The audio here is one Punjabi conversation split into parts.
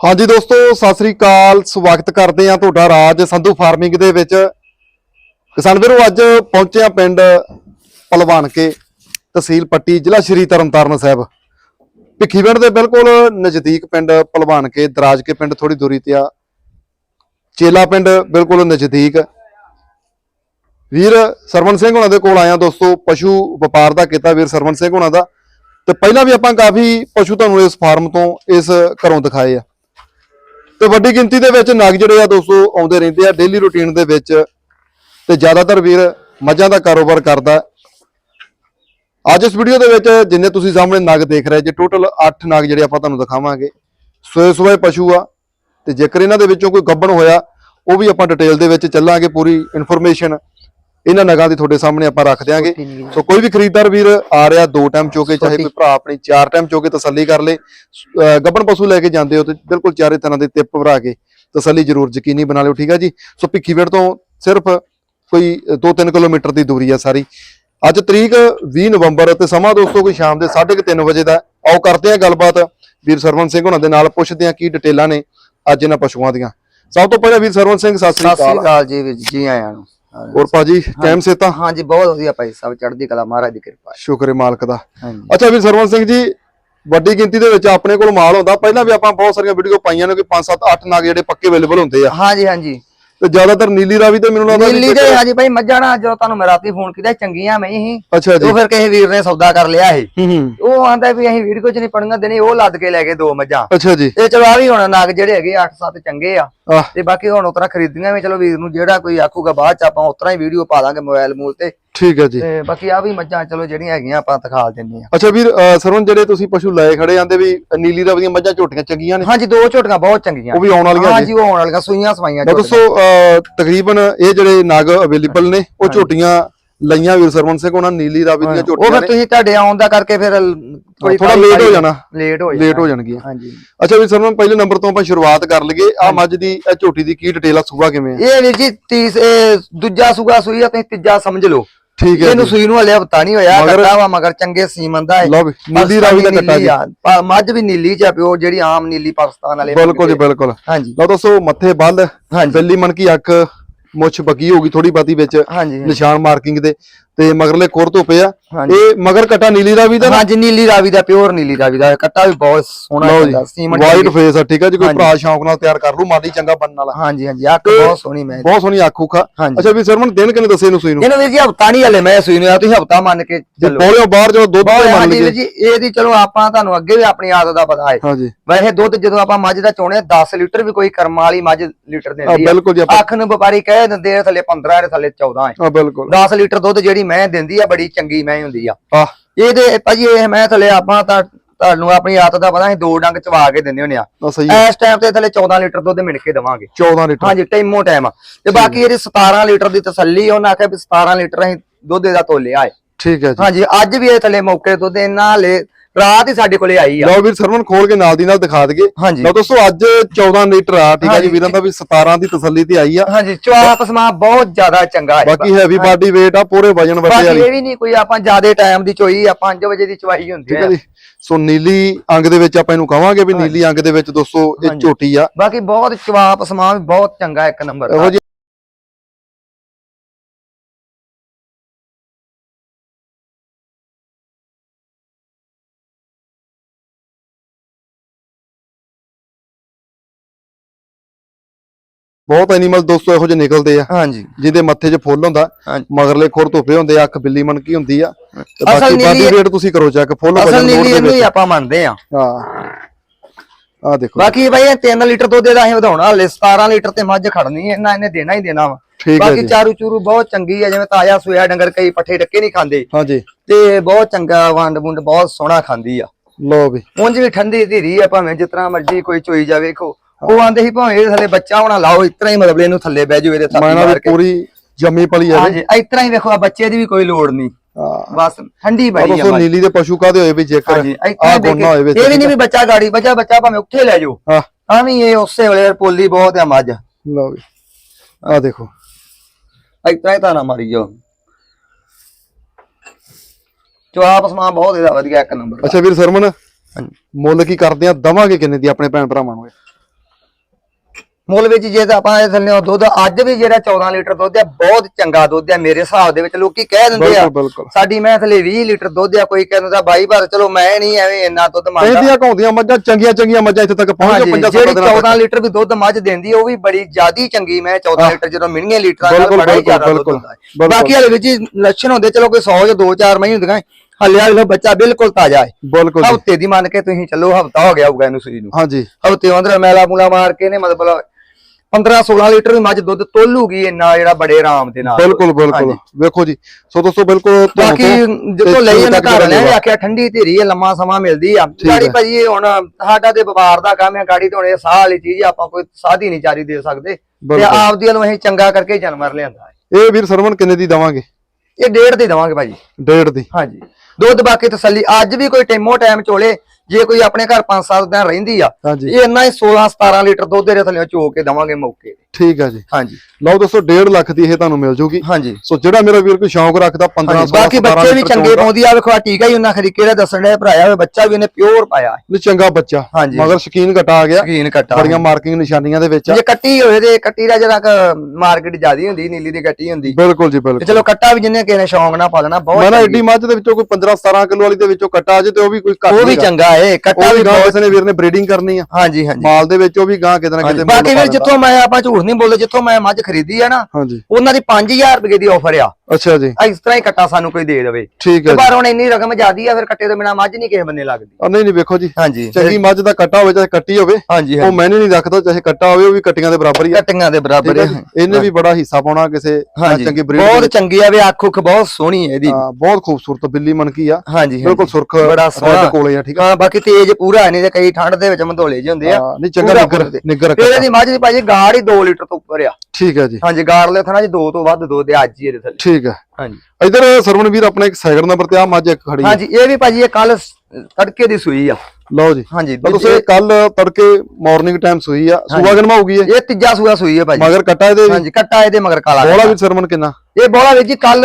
ਹਾਂਜੀ ਦੋਸਤੋ, ਸਤਿ ਸ੍ਰੀ ਅਕਾਲ। ਸਵਾਗਤ ਕਰਦੇ ਆ ਤੁਹਾਡਾ ਰਾਜ ਸੰਧੂ ਫਾਰਮਿੰਗ ਦੇ ਵਿੱਚ। ਕਿਸਾਨ ਵੀਰੋ, ਅੱਜ ਪਹੁੰਚੇ ਆ ਪਿੰਡ ਪਲਵਾਨਕੇ, ਤਹਿਸੀਲ ਪੱਟੀ, ਜ਼ਿਲ੍ਹਾ ਸ਼੍ਰੀ ਤਰਨਤਾਰਨ ਸਾਹਿਬ। ਭਿੱਖੀਵਿੰਡ ਦੇ ਬਿਲਕੁਲ ਨਜ਼ਦੀਕ ਪਿੰਡ ਪਲਵਾਨਕੇ ਦਰਾਜ ਕੇ ਪਿੰਡ ਥੋੜੀ ਦੂਰੀ ਤੇ ਆ। ਚੇਲਾ ਪਿੰਡ ਬਿਲਕੁਲ ਨਜ਼ਦੀਕ। ਵੀਰ ਸਰਵਣ ਸਿੰਘ ਹੁਣਾਂ ਦੇ ਕੋਲ ਆਇਆ ਦੋਸਤੋ, ਪਸ਼ੂ ਵਪਾਰ ਦਾ ਕੀਤਾ ਵੀਰ ਸਰਵਣ ਸਿੰਘ ਹੁਣਾਂ ਦਾ। ਤੇ ਪਹਿਲਾਂ ਵੀ ਆਪਾਂ ਕਾਫੀ ਪਸ਼ੂ ਤੁਹਾਨੂੰ ਇਸ ਫਾਰਮ ਤੋਂ, ਇਸ ਘਰੋਂ ਦਿਖਾਏ ਆ। ਤੇ ਵੱਡੀ ਗਿਣਤੀ ਦੇ ਵਿੱਚ ਨਗ ਜਿਹੜੇ ਆ ਦੋਸਤੋ ਆਉਂਦੇ ਰਹਿੰਦੇ ਆ ਡੇਲੀ ਰੁਟੀਨ ਦੇ ਵਿੱਚ। ਤੇ ਜ਼ਿਆਦਾਤਰ ਵੀਰ ਮੱਝਾਂ ਦਾ ਕਾਰੋਬਾਰ ਕਰਦਾ। ਅੱਜ ਇਸ ਵੀਡੀਓ ਦੇ ਵਿੱਚ ਜਿੰਨੇ ਤੁਸੀਂ ਸਾਹਮਣੇ ਨਗ ਦੇਖ ਰਹੇ, ਜੇ ਟੋਟਲ 8 ਨਗ ਜਿਹੜੇ ਆਪਾਂ ਤੁਹਾਨੂੰ ਦਿਖਾਵਾਂਗੇ। ਸੋਏ ਸੋਏ ਪਸ਼ੂ ਆ, ਤੇ ਜੇਕਰ ਇਹਨਾਂ ਦੇ ਵਿੱਚੋਂ ਕੋਈ ਗੱਬਣ ਹੋਇਆ, ਉਹ ਵੀ ਆਪਾਂ ਡਿਟੇਲ ਦੇ ਵਿੱਚ ਚੱਲਾਂਗੇ ਪੂਰੀ ਇਨਫੋਰਮੇਸ਼ਨ ਇਹਨਾਂ ਨਗਾਂ ਦੀ ਤੁਹਾਡੇ ਸਾਹਮਣੇ ਆਪਾਂ ਰੱਖ ਦਿਆਂਗੇ। ਸੋ ਕੋਈ ਵੀ ਖਰੀਦਦਾਰ ਵੀਰ ਆ ਰਿਹਾ ਦੋ ਟਾਈਮ ਚੋਕੇ ਚਾਹੇ ਕੋਈ ਭਰਾ ਆਪਣੀ ਚਾਰ ਟਾਈਮ ਚੋਕੇ ਤਸੱਲੀ ਕਰ ਲੇ ਗੱਭਣ ਪਸ਼ੂ ਲੈ ਕੇ ਜਾਂਦੇ ਹੋ ਤੇ ਬਿਲਕੁਲ ਚਾਰੇ ਤਰ੍ਹਾਂ ਦੇ ਟਿਪ ਭਰਾ ਕੇ ਤਸੱਲੀ ਜ਼ਰੂਰ ਯਕੀਨੀ ਬਣਾ ਲਿਓ ਠੀਕ ਹੈ ਜੀ? ਸੋ ਭਿੱਖੀਵਿੰਡ ਤੋਂ ਸਿਰਫ ਕੋਈ 2-3 ਕਿਲੋਮੀਟਰ ਦੀ ਦੂਰੀ ਆ ਸਾਰੀ। ਅੱਜ ਤਰੀਕ 20 ਨਵੰਬਰ ਤੇ ਸਮਾਂ ਦੋਸਤੋ ਕੋਈ ਸ਼ਾਮ ਦੇ 3:30 ਵਜੇ ਦਾ। ਹੈ। ਆਓ ਕਰਦੇ ਹਾਂ ਗੱਲਬਾਤ। ਵੀਰ ਸਰਵਨ ਸਿੰਘ ਹੁਣਾਂ ਦੇ ਨਾਲ ਪੁੱਛਦੇ ਹਾਂ ਕੀ ਡਿਟੇਲਾਂ ਨੇ ਅੱਜ ਇਹਨਾਂ ਪਸ਼ੂਆਂ ਦੀਆਂ। ਸਭ ਤੋਂ ਪਹਿਲਾਂ ਵੀਰ ਸਰਵਨ ਸਿੰਘ ਸਤਿ ਸ੍ਰੀ ਅਕਾਲ। ਜੀ ਵੀਰ ਜੀ ਆਇਆਂ ਨੂੰ। ਹਾਂ। ਹੋਰ ਭਾਜੀ ਟਾਈਮ ਸੇ ਤਾਂ ਹਾਂਜੀ ਬਹੁਤ ਵਧੀਆ ਭਾਈ ਸਭ ਚੜ੍ਹਦੀ ਕਲਾ ਮਹਾਰਾਜ ਦੀ ਕਿਰਪਾ। ਸ਼ੁਕਰ ਹੈ ਮਾਲਕ ਦਾ। ਅੱਛਾ ਵੀਰ ਸਰਵਨ ਸਿੰਘ ਜੀ ਵੱਡੀ ਗਿਣਤੀ ਦੇ ਵਿੱਚ ਆਪਣੇ ਕੋਲ ਮਾਲ ਹੁੰਦਾ। ਪਹਿਲਾਂ ਵੀ ਆਪਾਂ ਬਹੁਤ ਸਾਰੀਆਂ ਵੀਡੀਓ ਪਾਈਆਂ ਨੇ ਕਿ 5 7 8 ਨਗ ਜਿਹੜੇ ਪੱਕੇ ਅਵੇਲੇਬਲ ਹੁੰਦੇ ਆ। ਹਾਂਜੀ ਹਾਂਜੀ। ਤੇ ਜ਼ਿਆਦਾਤਰ ਨੀਲੀ ਰਾਵੀ ਤੇ ਮੈਨੂੰ ਲੱਗਦਾ ਦਿੱਲੀ ਦੇ ਹਾਂਜੀ ਭਾਈ ਮੱਝਾਂ ਨਾ ਜਦੋਂ ਤੁਹਾਨੂੰ ਮੈਂ ਰਾਤੀ ਫੋਨ ਕੀਤਾ ਚੰਗੀਆਂ ਮੈਂ ਹੀ। ਅੱਛਾ ਜੀ। ਉਹ ਫਿਰ ਕਿਸੇ ਵੀਰ ਨੇ ਸੌਦਾ ਕਰ ਲਿਆ ਸੀ। ਹੂੰ ਹੂੰ। ਉਹ ਆਂਦਾ ਵੀ ਅਸੀਂ ਵੀਡੀਓ ਚ ਨਹੀਂ ਪੜੀਆਂ ਦੇਣੀ ਉਹ ਲੱਦ ਕੇ ਲੈ ਗਏ ਦੋ ਮੱਝਾਂ। ਅੱਛਾ ਜੀ। ਤੇ ਚਲੋ ਆ ਵੀ ਹੁਣ ਨਾਗ ਜਿਹੜੇ ਹੈਗੇ 8-7 ਚੰਗੇ ਆ। ਤੇ ਬਾਕੀ ਹੁਣ ਉਤਰਾ ਖਰੀਦੀਆਂ ਵੀ ਚਲੋ ਵੀਰ ਨੂੰ ਜਿਹੜਾ ਕੋਈ ਆਖੂਗਾ ਬਾਅਦ ਚ ਆਪਾਂ ਉਤਰਾ ਹੀ ਵੀਡੀਓ ਪਾ ਦਾਂਗੇ ਮੋਬਾਈਲ ਮੂਲ ਤੇ। ਠੀਕ ਹੈ ਜੀ। ਤੇ ਬਾਕੀ ਆ ਵੀ ਮੱਝਾਂ ਚਲੋ ਜਿਹੜੀਆਂ ਹੈਗੀਆਂ ਆਪਾਂ ਦਿਖਾ ਦਿੰਨੇ ਆ ਅੱਛਾ ਵੀਰ ਸਰਵਨ ਜਿਹੜੇ ਤੁਸੀਂ ਪਸ਼ੂ ਲਏ ਖੜੇ ਆਂਦੇ ਵੀ ਨੀਲੀ ਰਾਵੀ ਦੀਆਂ ਮੱਝਾਂ ਝੋਟੀਆਂ ਚੰਗੀਆਂ ਨੇ? ਹਾਂਜੀ ਦੋ ਝੋਟੀਆਂ ਬਹੁਤ ਚੰਗੀਆਂ। ਉਹ ਵੀ ਆਉਣ ਵਾਲੀਆਂ ਹਾਂਜੀ ਉਹ ਆਉਣ ਵਾਲੀਆਂ ਸੂਈਆਂ ਸਵਾਈਆਂ ਮੈਂ ਦੱਸੋ ਅਹ ਤਕਰੀਬਨ ਇਹ ਜਿਹੜੇ ਨਗ ਅਵੇਲੇਬਲ ਨੇ ਉਹ ਝੋਟੀਆਂ ਲਈਆਂ ਵੀਰ ਸਰਵਨ ਸਿੰਘ ਉਹਨਾਂ ਨੀਲੀ ਰਾਵੀ ਦੀਆਂ ਉਹ ਝੋਟੀਆਂ ਫਿਰ ਨੇ। ਤੁਸੀਂ ਤੁਹਾਡੇ ਆਉਣ ਦਾ ਕਰਕੇ ਫਿਰ ਥੋੜੀ ਲੇਟ ਹੋ ਜਾਣਾ। ਲੇਟ ਹੋ ਲੇਟ ਹੋ ਜਾਣਗੀਆਂ। ਹਾਂਜੀ। ਅੱਛਾ ਵੀਰ ਸਰਵਨ ਪਹਿਲੇ ਨੰਬਰ ਤੋਂ ਆਪਾਂ ਸ਼ੁਰੂਆਤ ਕਰ ਲਈਏ। ਆ ਮੱਝ ਦੀ ਇਹ ਝੋਟੀ ਦੀ ਕੀ ਡਿਟੇਲ ਆ ਸੂਆ ਕਿਵੇਂ ਆ? ਇਹ ਵੀਰ ਜੀ ਤੀਸ ਇਹ ਦੂਜਾ ਸੂਗਾ ਸੂਈ ਆ ਤੁਸੀਂ ਤੀਜਾ ਸਮਝ ਲਓ। ਠੀਕ ਹੈ ਇਹਨੂੰ ਸੂਈ ਨੂੰ ਹਲੇ ਹਫਤਾ ਨਹੀਂ ਹੋਇਆ ਕੱਟਾ ਵਾ ਮਗਰ ਚੰਗੇ ਸੀਮਨ ਦਾ ਹੈ ਲਓ ਵੀ ਨੀਲੀ ਰਾਵੀ ਦਾ ਕੱਟਾ ਜੀ। ਮੱਝ ਵੀ ਨੀਲੀ ਚ ਪਿਓ ਜਿਹੜੀ ਆਮ ਨੀਲੀ ਪਾਕਿਸਤਾਨ ਵਾਲੇ ਬਿਲਕੁਲ ਜੀ ਬਿਲਕੁਲ। ਹਾਂਜੀ। ਲਓ ਦੱਸੋ ਮੱਥੇ ਬੱਲ ਹਾਂਜੀ। ਬਿੱਲੀ ਮਨ ਕੀ ਅੱਖ ਮੁੱਛ ਬੱਗੀ ਹੋਗੀ ਥੋੜੀ ਬਾਤੀ ਵਿੱਚ। ਹਾਂਜੀ। ਨਿਸ਼ਾਨ ਮਾਰਕਿੰਗ ਦੇ। ਤੇ ਮਗਰਲੇ ਕੋਰ ਤੋਂ ਪਿਆ ਇਹ ਮਗਰ ਕਟਾ ਨੀਲੀ ਰਾਵੀ ਦਾ ਹਾਂਜੀ ਨੀਲੀ ਰਾਵੀ ਦਾ ਪਿਓਰ ਨੀਲੀ ਰਾਵੀ ਦਾ ਕੱਟਾ ਵੀ ਬਹੁਤ ਸੋਹਣਾ ਜੀ ਸੀਮਨ ਵਾਈਟ ਫੇਸ ਆ ਠੀਕ ਆ ਜੀ ਕੋਈ। ਭਰਾ ਸ਼ੌਂਕ ਨਾਲ ਤਿਆਰ ਕਰ ਲੂ ਮਾਲੀ ਚੰਗਾ ਬਣਨ ਵਾਲਾ। ਹਾਂਜੀ ਹਾਂਜੀ ਅੱਖ ਬਹੁਤ ਸੋਹਣੀ ਮੈਂ ਬਹੁਤ ਸੋਹਣੀ ਅੱਖ ਉਖਾ। ਅੱਛਾ ਵੀ ਸਰਮਨ ਦਿਨ ਕਿੰਨੇ ਦੱਸੇ ਇਹਨੂੰ ਸੂਈ ਨੂੰ? ਇਹਨੂੰ ਵੀਰ ਜੀ ਹਫਤਾ ਨਹੀਂ ਹਲੇ ਮੈਂ ਸੂਈ ਨੂੰ ਆ ਤੁਸੀਂ ਹਫਤਾ ਮੰਨ ਕੇ ਜੇ ਚੱਲੋ। ਬੋਲਿਓ ਬਾਹਰ ਜਦੋਂ ਦੁੱਧ ਤੇ ਮੰਨ ਲਈਏ। ਜੀ ਇਹਦੀ ਚਲੋ ਆਪਾਂ ਤੁਹਾਨੂੰ ਅੱਗੇ ਵੀ ਆਪਣੀ ਆਦਤ ਦਾ ਪਤਾ ਹੈ। ਹਾਂਜੀ। ਵੈਸੇ ਦੁੱਧ ਜਦੋਂ ਆਪਾਂ ਮੱਝ ਦਾ ਚੋਣੇ 10 ਲੀਟਰ ਵੀ ਕੋਈ ਕਰਮ ਵਾਲੀ ਮੱਝ ਲੀਟਰ ਦਿੰਦੀ ਆ ਬਿਲਕੁਲ ਜੀ ਅੱਖ ਨੂੰ ਵਪਾਰੀ ਕਹਿ ਦਿੰਦੇ ਆ ਥੱਲੇ 15 ਦੇ ਥੱਲੇ 14 ਹੈ। ਬਿਲਕੁਲ। 10 ਲੀਟਰ ਦੁੱਧ ਜਿਹੜੀ ਮੈਂ ਦਿੰਦੀ ਆ ਬੜੀ ਚੰਗੀ ਮੈਂ ਹੁੰਦੀ ਆ। ਆ ਇਹਦੇ ਭਾਜੀ ਇਹ ਮੈਂ ਥੱਲੇ ਆਪਾਂ ਤਾਂ ਤੁਹਾਨੂੰ ਆਪਣੀ ਆਦਤ ਦਾ ਪਤਾ ਅਸੀਂ ਦੋ ਡੰਗ ਚਵਾ ਕੇ ਦਿੰਦੇ ਹੁੰਦੇ ਆ। ਆ ਸਹੀ ਹੈ ਇਸ ਟਾਈਮ ਤੇ ਥੱਲੇ 14 ਲੀਟਰ ਦੁੱਧ ਮਿਣ ਕੇ ਦਵਾਂਗੇ। 14 ਲੀਟਰ। ਹਾਂਜੀ ਟਾਈਮੋ ਟਾਈਮ ਤੇ ਬਾਕੀ ਇਹਦੀ 17 ਲੀਟਰ ਦੀ ਤਸੱਲੀ ਉਹਨਾਂ ਆਖਿਆ ਵੀ 17 ਲੀਟਰ ਅਸੀਂ ਦੁੱਧ ਇਹਦਾ ਤੋਲਿਆ ਹੈ ਠੀਕ ਹੈ ਜੀ। ਹਾਂਜੀ ਅੱਜ ਵੀ ਇਹ ਥੱਲੇ ਮੌਕੇ ਤੇ ਦੁੱਧ ਇਹਨਾਂ ਲੈ ਰਾਤ ਹੀ ਸਾਡੇ ਕੋਲੇ ਆਈ ਆ। ਲਓ ਵੀਰ ਸਰਮਨ ਖੋਲ ਕੇ ਨਾਲ ਦੀ ਨਾਲ ਦਿਖਾ ਦਈਏ। ਹਾਂਜੀ। ਲਓ ਦੋਸਤੋ ਅੱਜ 14 ਲੀਟਰ ਆ ਠੀਕ ਆ ਜੀ ਹਾਂਜੀ। ਵੀਰਾਂ ਦਾ ਵੀ 17 ਦੀ ਤਸੱਲੀ ਤੇ ਆਈ ਆ। ਹਾਂਜੀ ਚਵਾਪ ਸਮਾ ਬਹੁਤ ਜ਼ਿਆਦਾ ਚੰਗਾ ਹੈ ਬਾਕੀ ਹੈਵੀ ਬਾਡੀ weight ਆ ਪੂਰੇ ਵਜਨ ਵੱਡੇ ਬਾਕੀ ਵਾਲੀ। ਇਹ ਵੀ ਨਹੀਂ ਕੋਈ ਆਪਾਂ ਜ਼ਿਆਦੇ ਟਾਈਮ ਦੀ ਚੋਈ ਆ 5 ਵਜੇ ਦੀ ਚਵਾਈ ਹੁੰਦੀ ਠੀਕ ਹੈ। ਜੀ। ਸੋ ਨੀਲੀ ਅੰਗ ਦੇ ਵਿੱਚ ਆਪਾਂ ਇਹਨੂੰ ਕਵਾਂਗੇ ਵੀ ਨੀਲੀ ਅੰਗ ਦੇ ਵਿੱਚ ਦੋਸਤੋ ਇਹ ਹਾਂਜੀ। ਝੋਟੀ ਆ। ਬਾਕੀ ਬਹੁਤ ਚਵਾਪ ਸਮਾ ਵੀ ਬਹੁਤ ਚੰਗਾ ਇੱਕ ਨੰਬਰ ਇਹੋ ਦਾ ਜਿਹੀ ਬਹੁਤ ਐਨੀਮਲ ਦੋਸਤੋ ਇਹੋ ਜਿਹੇ ਨਿਕਲਦੇ ਆ। ਹਾਂਜੀ। ਜਿਹਦੇ ਮੱਥੇ 'ਚ ਫੁੱਲ ਹੁੰਦਾ। ਮਗਰਲੇ ਖੁਰ ਧੋਪੇ ਹੁੰਦੇ ਆ ਅੱਖ ਬਿੱਲੀ ਮਣਕੀ ਹੁੰਦੀ ਆ। ਤੇ ਅਸਲ ਬਾਕੀ ਨੀਲੀ- weight ਤੁਸੀਂ ਕਰੋ ਚੈੱਕ ਫੁੱਲ ਅਸਲ ਨੀਲੀ ਇਹਨੂੰ ਹੀ ਆਪਾਂ ਮੰਨਦੇ ਆ। ਹਾਂ। ਆ ਦੇਖੋ। ਬਾਕੀ ਭਾਈ ਇਹ 3 ਲੀਟਰ ਦੁੱਧ ਦਾ ਅਸੀਂ ਵਧਾਉਣਾ ਹਲੇ 17 ਲੀਟਰ ਤੇ ਮੱਝ ਖੜਨੀ ਇਹਨਾਂ ਇਹਨੇ ਦੇਣਾ ਹੀ ਦੇਣਾ ਵਾ। ਬਾਕੀ ਚਾਰੂ ਚੂਰੂ ਬਹੁਤ ਚੰਗੀ ਹੈ ਜਿਵੇਂ ਤਾਜ਼ਾ ਸੋਇਆ ਡੰਗਰ ਕਈ ਪੱਠੇ ਡੱਕੇ ਨਹੀਂ ਖਾਂਦੇ। ਹਾਂਜੀ। ਤੇ ਬਹੁਤ ਚੰਗਾ ਵੰਡ ਵੁੰਡ ਬਹੁਤ ਸੋਹਣਾ ਖਾਂਦੀ ਆ। ਲੋ ਵੀ। ਉਂਝ ਵੀ ਠੰਡੀ ਧੀਰੀ ਆ ਭਾਵੇਂ ਜਿਤਨਾ ਮਰਜ਼ੀ ਕੋਈ ਚੋਈ ਜਾਵੇ ਵੇਖੋ। ਉਹ ਆਂਦੇ ਸੀ ਭਾਵੇਂ ਇਹਦੇ ਥੱਲੇ ਬੱਚਾ ਹੋਣਾ ਲਾਓ ਇਤਨਾ ਹੀ ਮਤਲਬ ਇਹਨੂੰ ਥੱਲੇ ਬਹਿ ਜਾਓ ਇਹਦੇ ਥੱਲੇ ਮਾਰ ਕੇ। ਪੂਰੀ ਜੰਮੀ ਪਲੀ ਆ ਹਾਂਜੀ ਇਤਨਾ ਹੀ ਵੇਖੋ ਆ ਬੱਚੇ ਦੀ ਵੀ ਕੋਈ ਲੋੜ ਨਹੀਂ। ਹਾਂ। ਬਸ ਠੰਡੀ ਬੜੀ ਆ ਮੱਝ। ਨੀਲੀ ਦੇ ਪਸ਼ੂ ਕਾਦੇ ਹੋਏ ਵੀ ਜੇਕਰ ਆ ਗੋਨਾ ਹੋਏ ਵਿੱਚ ਇਹ ਵੀ ਨਹੀਂ ਵੀ ਬੱਚਾ ਗਾੜੀ ਬੱਚਾ ਬੱਚਾ ਭਾਵੇਂ ਉੱਥੇ ਲੈ ਜਾਓ। ਹਾਂ। ਹਾਂ ਵੀ ਇਹ ਉਸੇ ਵੇਲੇ ਪੋਲੀ ਬਹੁਤ ਆ ਮੱਝ। ਲੋ ਵੀ। ਆ ਦੇਖੋ। ਇਤਨਾ ਹੀ ਤਾਨਾ ਮਾਰੀ ਜਾਓ। ਜਵਾਬ ਸਮਾਂ ਬਹੁਤ ਇਹਦਾ ਵਧੀਆ ਇੱਕ ਨੰਬਰ ਅੱਛਾ ਵੀਰ ਸਰਮਨ। ਮੁੱਲ ਕੀ ਕਰਦੇ ਆ? ਦਵਾਂਗੇ ਕਿੰਨੇ ਦੀ ਆਪਣੇ ਭੈਣ ਭਰਾਵਾਂ ਨੂੰ? ਮੁੱਲ ਵਿੱਚ ਜੇ ਤਾਂ ਆਪਾਂ ਇਹ ਥੱਲੇ ਦੁੱਧ ਅੱਜ ਵੀ ਜਿਹੜਾ 14 ਲੀਟਰ ਦੁੱਧ ਆ ਬਹੁਤ ਚੰਗਾ ਦੁੱਧ ਆ ਮੇਰੇ ਹਿਸਾਬ ਦੇ ਵਿੱਚ ਲੋਕੀ ਕਹਿ ਦਿੰਦੇ ਆ ਸਾਡੀ ਮੈਂ ਥੱਲੇ 20 ਲੀਟਰ ਦੁੱਧ ਆ ਕੋਈ ਕਹਿੰਦਾ ਬਾਈ ਪਰ ਚਲੋ ਮੈਂ ਨਹੀਂ ਐਵੇਂ ਇੰਨਾ ਦੁੱਧ ਮੰਗਦਾ। ਕਹਿੰਦੀਆਂ ਘਾਉਂਦੀਆਂ ਮੱਝਾਂ ਚੰਗੀਆਂ ਚੰਗੀਆਂ ਮੱਝਾਂ ਇੱਥੇ ਤੱਕ ਪਹੁੰਚ ਗਏ 50 ਜਿਹੜੀ ਦਿਨਾਂ ਤੱਕ। 14 ਲੀਟਰ ਵੀ ਦੁੱਧ ਮੱਝ ਦਿੰਦੀ ਉਹ ਵੀ ਬੜੀ ਜ਼ਿਆਦੀ ਚੰਗੀ ਮੈਂ 14 ਲੀਟਰ ਜਦੋਂ ਮਿਣੀਆਂ ਲੀਟਰਾਂ ਨਾਲ ਬਿਲਕੁਲ, ਬੜਾ ਹੀ ਜ਼ਿਆਦਾ ਦੁੱਧ ਹੈ। ਬਾਕੀ ਹਲੇ ਵਿੱਚ ਹੀ ਲੱਛਣ ਹੁੰਦੇ ਚਲੋ ਕੋਈ 100 ਜਾਂ 2-4 ਮਹੀਨੇ ਹੁੰਦੀਆਂ ਹਲੇ ਵਾਲੇ ਬੱਚਾ ਬਿਲਕੁਲ ਤਾਜ਼ਾ ਹੈ। ਬਿਲਕੁਲ ਹਫ਼ਤੇ ਦੀ ਮੰਨ ਕੇ ਤੁਸੀਂ ਚੱਲੋ ਹਫਤਾ ਹੋ ਗਿਆ ਹੋਊਗਾ ਇਹਨੂੰ ਸੂਈ ਨੂੰ। ਹਾਂਜੀ। ਹਫ਼ਤੇ ਅੰਦਰ ਮੈਲਾ ਮੂਲਾ ਮਾਰ ਕੇ ਨੇ ਮਤਲਬ 15-16 ਲੀਟਰ ਵੀ ਮੱਝ ਦੁੱਧ ਤੋਲੂਗੀ ਇੰਨਾ ਜਿਹੜਾ ਬੜੇ ਆਰਾਮ ਦੇ ਨਾਲ। ਬਿਲਕੁਲ ਬਿਲਕੁਲ। ਵੇਖੋ ਜੀ ਸੋ ਦੋਸਤੋ ਬਿਲਕੁਲ ਬਾਕੀ ਜਦੋਂ ਲਈ ਇਹਨਾਂ ਘਰ ਲੈ ਆਖਿਆ ਠੰਡੀ ਧੀਰੀ ਹੈ ਲੰਮਾ ਸਮਾਂ ਮਿਲਦੀ ਆ। ਗਾੜੀ ਭਾਜੀ ਹੁਣ ਸਾਡਾ ਤੇ ਵਪਾਰ ਦਾ ਕੰਮ ਹੈ ਗਾੜੀ ਤੋਂ ਇਹ ਸਾਹ ਵਾਲੀ ਚੀਜ਼ ਆਪਾਂ ਕੋਈ ਸਾਦੀ ਨਹੀਂ ਚਾਰੀ ਦੇ ਸਕਦੇ। ਤੇ। ਆਪਦੀ ਵੱਲੋਂ ਅਸੀਂ ਚੰਗਾ ਕਰਕੇ ਜਾਨਵਰ ਲਿਆਂਦਾ ਇਹ ਵੀਰ ਸਰਵਣ ਕਿੰਨੇ ਦੀ ਦਵਾਂਗੇ? ਇਹ ਡੇਢ ਦੇ ਦਵਾਂਗੇ ਭਾਜੀ। ਡੇਢ ਦੀ। ਹਾਂਜੀ। ਦੁੱਧ ਬਾਕੀ ਤਸੱਲੀ ਅੱਜ ਵੀ ਕੋਈ ਟੈਮੋ ਟਾਈਮ ਚੋਲੇ ਜੇ ਕੋਈ ਆਪਣੇ ਘਰ 5-7 ਦਿਨ ਰਹਿੰਦੀ ਆ ਇਹ ਇੰਨਾ ਹੀ 16-17 ਲੀਟਰ ਦੁੱਧ ਦੇ ਥੱਲੇ ਚੋ ਕੇ ਦਵਾਂਗੇ ਮੌਕੇ ਤੇ। ਠੀਕ ਹੈ ਜੀ। ਹਾਂਜੀ। ਲਓ ਦੋਸਤੋ 1.5 ਲੱਖ ਦੀ ਇਹ ਤੁਹਾਨੂੰ ਮਿਲ ਜੂਗੀ। ਹਾਂਜੀ। ਸੋ ਜਿਹੜਾ ਮੇਰਾ ਵੀਰ ਕੋਈ ਸ਼ੌਂਕ ਰੱਖਦਾ 15 ਹਾਂਜੀ, ਬਾਕੀ ਬੱਚੇ ਵੀ ਚੰਗੇ ਪਾਉਂਦੀ ਆ ਵੇਖੋ ਆਹ ਟੀਕਾ ਹੀ ਉਹਨਾਂ ਖਰੀਕੇ ਦਾ ਦੱਸਣ ਦੇ ਭਰਾਇਆ ਹੋਇਆ ਬੱਚਾ ਵੀ ਇਹਨੇ ਪਿਓਰ ਪਾਇਆ ਵੀ ਚੰਗਾ ਬੱਚਾ। ਹਾਂਜੀ। ਮਗਰ ਸ਼ਕੀਨ ਘਟਾ ਆ ਗਿਆ। ਸਕੀਨ ਕੱਟਾ ਬੜੀਆਂ ਮਾਰਕਿੰਗ ਨਿਸ਼ਾਨੀਆਂ ਦੇ ਵਿੱਚ ਆ। ਜੇ ਕੱਟੀ ਹੋਵੇ ਤੇ ਕੱਟੀ ਦਾ ਜਿਹੜਾ ਮਾਰਕੀਟ ਜ਼ਿਆਦੀ ਹੁੰਦੀ ਨੀਲੀ ਦੀ ਕੱਟੀ ਹੁੰਦੀ। ਬਿਲਕੁਲ ਜੀ ਬਿਲਕੁਲ। ਚਲੋ ਕੱਟਾ ਵੀ ਜਿੰਨੇ ਕਿਸੇ ਨੇ ਸ਼ੌਂਕ ਨਾਲ ਪਾਲਣਾ ਬਹੁਤ ਮੈਂ ਨਾ। ਐਡੀ ਮੱਝ ਦੇ ਵਿੱਚੋਂ ਕੋਈ 15 17 ਕਿਲੋ ਵਾਲੀ ਦੇ ਵਿੱਚੋਂ ਕੱਟਾ ਆ ਜੇ ਤੇ ਉਹ ਵੀ ਕੋਈ ਘੱਟ ਉਹ ਵੀ। ਚੰਗਾ ਏ ਕੱਟਾ ਵੀ ਬਹੁਤ ਕਿਸੇ ਨੇ ਵੀਰ ਨੇ ਬਰੀਡਿੰਗ ਕਰਨੀ ਆ। ਹਾਂਜੀ ਹਾਂਜੀ। ਮਾਲ ਦੇ ਵਿੱਚ ਉਹ ਵੀ ਗਾਂ ਕਿਤੇ ਨਾ ਕਿਤੇ ਬਾਕੀ ਪਾ ਵੀ ਦਿੰਦਾ। ਜਿੱਥੋਂ ਮੈਂ ਆਪਾਂ ਝੂਠ ਨਹੀਂ ਬੋਲਦੇ ਜਿੱਥੋਂ ਮੈਂ ਮੱਝ ਖਰੀਦੀ ਆ ਨਾ ਉਹਨਾਂ ਦੀ 5000 ਰੁਪਏ ਦੀ ਆਫਰ ਆ। ਅੱਛਾ ਜੀ। ਇਸ ਤਰ੍ਹਾਂ ਹੀ ਕੱਟਾ ਸਾਨੂੰ ਕੋਈ ਦੇ ਦੇਵੇ। ਠੀਕ ਹੈ ਪਰ ਹੁਣ ਇੰਨੀ ਰਕਮ ਜ਼ਿਆਦੀ ਆ ਫਿਰ ਕੱਟੇ ਤੋਂ ਬਿਨਾ ਮੱਝ ਨਹੀਂ ਕਿਸੇ ਬੰਨੇ ਲੱਗਦੀ। ਆ ਨਹੀਂ ਨਹੀਂ ਵੇਖੋ ਜੀ। ਹਾਂਜੀ। ਚੰਗੀ ਮੱਝ ਦਾ ਕੱਟਾ ਹੋਵੇ ਚਾਹੇ ਕੱਟੀ ਹੋਵੇ ਹਾਂਜੀ ਉਹ ਮੈਨੇ ਨਹੀਂ ਰੱਖਦਾ ਚਾਹੇ ਕੱਟਾ ਹੋਵੇ ਉਹ ਵੀ ਕੱਟੀਆਂ ਦੇ ਬਰਾਬਰ ਹੀ ਆ। ਕੱਟੀਆਂ ਦੇ ਬਰਾਬਰ ਹੈ ਹੈ? ਇਹਨੇ ਵੀ ਬੜਾ ਹਿੱਸਾ ਪਾਉਣਾ ਕਿਸੇ ਚੰਗੀ ਬਰੀਡ ਬਹੁਤ ਚੰਗੀ ਆ ਵੀ ਅੱਖ ਉੱਖ ਬਹੁਤ ਸੋਹਣੀ ਹੈ ਇਹਦੀ। ਬਹੁਤ ਖੂਬਸੂਰਤ ਬਿੱਲੀ ਮਨਕੀ ਆ। ਹਾਂਜੀ ਬਿਲਕੁਲ ਸੁਰਖ ਬੜਾ ਸੋਹਣਾ। ਕੋਲੇ ਆ ਠੀਕ ਆ। ਹਾਂ ਬਾਕੀ ਤੇਜ ਪੂਰਾ ਹੈ ਨਹੀਂ ਤੇ ਕਈ ਠੰਡ ਦੇ ਵਿੱਚ ਮੰਦੋਲੇ ਜਿਹੇ ਹੁੰਦੇ ਆ। ਹਾਂ, ਨਹੀਂ ਚੰਗਾ ਨਿੱਗਰ। ਨਿੱਗਰ ਇਹਦੀ ਮੱਝ ਦੀ ਭਾਜੀ ਗਾੜ ਹੀ 2 ਲੀਟਰ ਤੋਂ ਉੱਪਰ ਆ। ਠੀਕ ਹੈ ਜੀ। ਹਾਂਜੀ ਗਾੜ ਲੈ ਥਣਾ ਜੀ 2 ਤੋਂ ਵੱਧ ਦੁੱਧ ਆ ਅੱਜ ਹੀ ਇਹਦੇ ਥੱਲੇ। ਠੀਕ ਹੈ। ਹਾਂਜੀ। ਇਧਰ ਸਰਵਣ ਵੀਰ ਆਪਣੇ ਇੱਕ ਸੈਕਿੰਡ ਨੰਬਰ ਤੇ ਆ ਮੱਝ ਇੱਕ ਖੜੀ ਹੈ। ਹਾਂਜੀ ਇਹ ਵੀ ਭਾਜੀ ਇਹ ਕੱਲ ਤੜਕੇ ਦੀ ਸੂਈ ਆ। ਲਓ ਜੀ। ਹਾਂਜੀ ਤਾਂ ਤੁਸੀਂ ਕੱਲ ਤੜਕੇ ਮਾਰਨਿੰਗ ਟਾਈਮ ਸੂਈ ਆ। ਸੁਬਾ ਗਨਮਾ ਹੋਊਗੀ ਇਹ? ਇਹ ਤੀਜਾ ਸੂਆ ਸੂਈ ਆ ਭਾਜੀ। ਮਗਰ ਕੱਟਾ ਇਹਦੇ ਵੀ? ਹਾਂਜੀ ਕੱਟਾ ਇਹਦੇ ਮਗਰ ਕਾਲਾ ਬੋਲਾ। ਵੀ ਸਰਵਣ ਕਿੰਨਾ? ਇਹ ਬੋਲਾ ਵੀਰ ਜੀ ਕੱਲ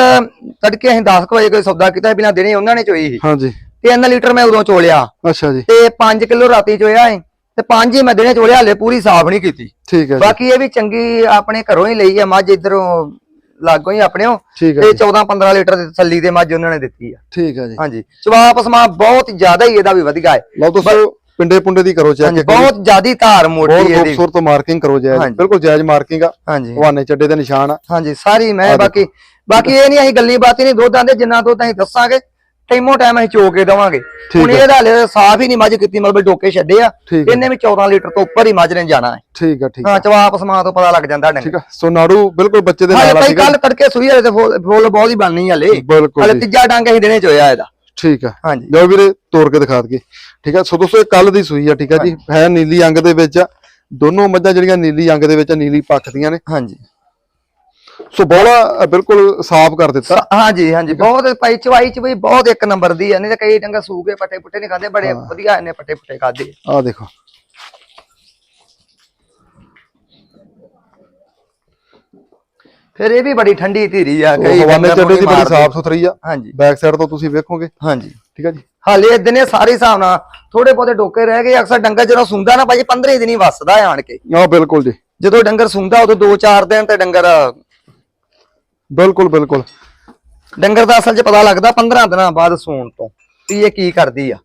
ਤੜਕੇ ਅਸੀਂ 10 ਵਜੇ ਕੋਈ ਸੌਦਾ ਕੀਤਾ ਬਿਨਾ ਦੇਣੇ ਉਹਨਾਂ ਨੇ ਚੋਈ ਸੀ। ਹਾਂਜੀ। 3 ਲੀਟਰ ਮੈਂ ਉਦੋਂ ਚੋਲਿਆ। ਅੱਛਾ ਜੀ। ਤੇ 5 ਕਿਲੋ ਰਾਤੀ ਚੋਇਆ ਏ ਤੇ 5 ਹੀ ਮੈਂ ਦਿਨੇ ਚੋਲਿਆ ਹਲੇ ਪੂਰੀ ਸਾਫ਼ ਨਹੀਂ ਕੀਤੀ। ਠੀਕ ਹੈ ਬਾਕੀ ਇਹ ਵੀ ਚੰਗੀ ਆਪਣੇ ਘਰੋਂ ਹੀ ਲਈ ਆ ਮੱਝ ਇਧਰੋਂ ਲਾਗੋਂ ਹੀ ਆਪਣੇੋਂ ਠੀਕ ਹੈ ਤੇ ਜੀ। 14 15 ਲੀਟਰ ਦੀ ਤਸੱਲੀ ਦੇ ਮੱਝ ਉਹਨਾਂ ਨੇ ਦਿੱਤੀ ਆ। ਠੀਕ ਹੈ ਜੀ। ਹਾਂਜੀ। ਚਵਾਪ ਸਮਾ ਬਹੁਤ ਜ਼ਿਆਦਾ ਹੀ ਇਹਦਾ ਵੀ ਵਧੀਆ ਹੈ। ਲਓ ਦੋਸਤੋ ਪਿੰਡੇ ਪੁੰਡੇ ਦੀ ਕਰੋ ਚੈੱਕ ਬਹੁਤ ਜ਼ਿਆਦੀ ਧਾਰ ਮੋਟੀ ਬਹੁਤ ਇਹਦੀ। ਖੂਬਸੂਰਤ ਮਾਰਕਿੰਗ ਕਰੋ ਜਾਇਜ਼। ਬਿਲਕੁਲ ਜਾਇਜ਼ ਮਾਰਕਿੰਗ ਆ। ਹਾਂਜੀ। ਹਵਾਨੇ ਚੱਡੇ ਦੇ ਨਿਸ਼ਾਨ ਆ। ਹਾਂਜੀ ਸਾਰੀ ਮੈਂ ਬਾਕੀ ਬਾਕੀ ਇਹ ਨਹੀਂ ਅਸੀਂ ਗੱਲੀ ਬਾਤੀ ਨਹੀਂ ਦੁੱਧ ਆਂਦੇ ਜਿੰਨਾ ਦੁੱਧ ਅਸੀਂ ਦੱਸਾਂਗੇ ਟਾਈਮੋ ਟਾਈਮ ਅਸੀਂ ਚੋ ਕੇ ਦਵਾਂਗੇ। ਹੁਣ ਇਹਦਾ ਹਲੇ ਸਾਫ਼ ਹੀ ਨਹੀਂ ਮੱਝ ਕੀਤੀ ਮਤਲਬ ਡੋਕੇ ਛੱਡੇ ਆ। ਇਹਨੇ ਵੀ 14 ਲੀਟਰ ਤੋਂ ਉੱਪਰ ਹੀ ਮੱਝ ਨੇ ਜਾਣਾ ਹੈ। ਠੀਕ ਆ ਠੀਕ ਹਾਂ ਚਵਾਪ ਸਮਾ ਤੋਂ ਪਤਾ ਲੱਗ ਜਾਂਦਾ ਡੰਗ ਠੀਕ ਆ ਸੋ ਨਾੜੂ ਬਿਲਕੁਲ ਬੱਚੇ ਦੇ ਨਾਲ ਆ ਠੀਕ ਕੱਲ ਤੜਕੇ ਸੂਈ ਹਲੇ ਤੇ ਫੁੱਲ ਬਹੁਤ ਹੀ ਬਣਨੀ ਹਲੇ। ਹਲੇ ਤੀਜਾ ਡੰਗ ਅਸੀਂ ਦੇਣੇ ਚੋਇਆ ਇਹਦਾ। ਠੀਕ ਆ ਹਾਂਜੀ। ਲਓ ਵੀਰੇ ਤੋੜ ਕੇ ਦਿਖਾ ਦਈਏ। ਠੀਕ ਆ ਸੋ ਦੋਸਤੋ ਇਹ ਕੱਲ ਦੀ ਸੂਈ ਆ ਠੀਕ ਆ ਜੀ। ਹੈ ਨੀਲੀ ਅੰਗ ਦੇ ਵਿੱਚ। ਦੋਨੋਂ ਮੱਝਾਂ ਜਿਹੜੀਆਂ ਨੀਲੀ ਅੰਗ ਦੇ ਵਿੱਚ ਨੀਲੀ ਪੱਖ ਦੀਆਂ ਨੇ। ਹਾਂਜੀ। ਸੋ ਬੋਲਾ ਬਿਲਕੁਲ ਸਾਫ਼ ਕਰ ਦਿੱਤਾ। ਹਾਂਜੀ ਹਾਂਜੀ ਬਹੁਤ ਭਾਈ ਚਵਾਈ ਚ ਵੀ ਬਹੁਤ ਇੱਕ ਨੰਬਰ ਦੀ ਆ ਨਹੀਂ ਤਾਂ ਕਈ ਡੰਗਾ ਸੂਕੇ ਪੱਟੇ ਪੁੱਟੇ ਨਹੀਂ ਖਾਂਦੇ ਬੜੇ ਵਧੀਆ ਇਹਨੇ ਪੱਟੇ ਪੁੱਟੇ ਖਾਦੇ ਆ ਦੇਖੋ। ਫਿਰ ਇਹ ਵੀ ਬੜੀ ਠੰਡੀ ਧੀਰੀ ਆ ਕਈ ਹਵਾਨੇ ਚੱਡੇ ਦੀ ਨੂੰ ਬੜੀ। ਸਾਫ਼ ਸੁਥਰੀ ਆ। ਹਾਂਜੀ। ਬੈਕ ਸਾਈਡ ਤੋਂ ਤੁਸੀਂ ਵੇਖੋਗੇ। ਹਾਂਜੀ। ਠੀਕ ਆ ਜੀ। ਹਾਲੇ ਦਿਨੇ ਸਾਰੇ ਹਿਸਾਬ ਨਾਲ ਥੋੜੇ ਬਹੁਤੇ ਡੋਕੇ ਰਹਿ ਗਏ ਅਕਸਰ ਡੰਗਰ ਜਦੋਂ ਸੁੰਦਾ ਨਾ ਭਾਜੀ 15 ਦਿਨ ਹੀ ਵੱਸਦਾ ਆਣ ਕੇ। ਆ ਬਿਲਕੁਲ ਜੀ। ਜਦੋਂ ਡੰਗਰ ਸੁੰਦਾ ਉਦੋਂ 2-4 ਦਿਨ ਤੇ ਡੰਗਰ ਬਿਲਕੁਲ ਬਿਲਕੁਲ। ਡੰਗਰ ਦਾ ਅਸਲ 'ਚ ਪਤਾ ਲੱਗਦਾ 15 ਦਿਨਾਂ ਬਾਅਦ ਸੂਣ ਤੋਂ ਵੀ ਇਹ ਕੀ ਕਰਦੀ ਆ।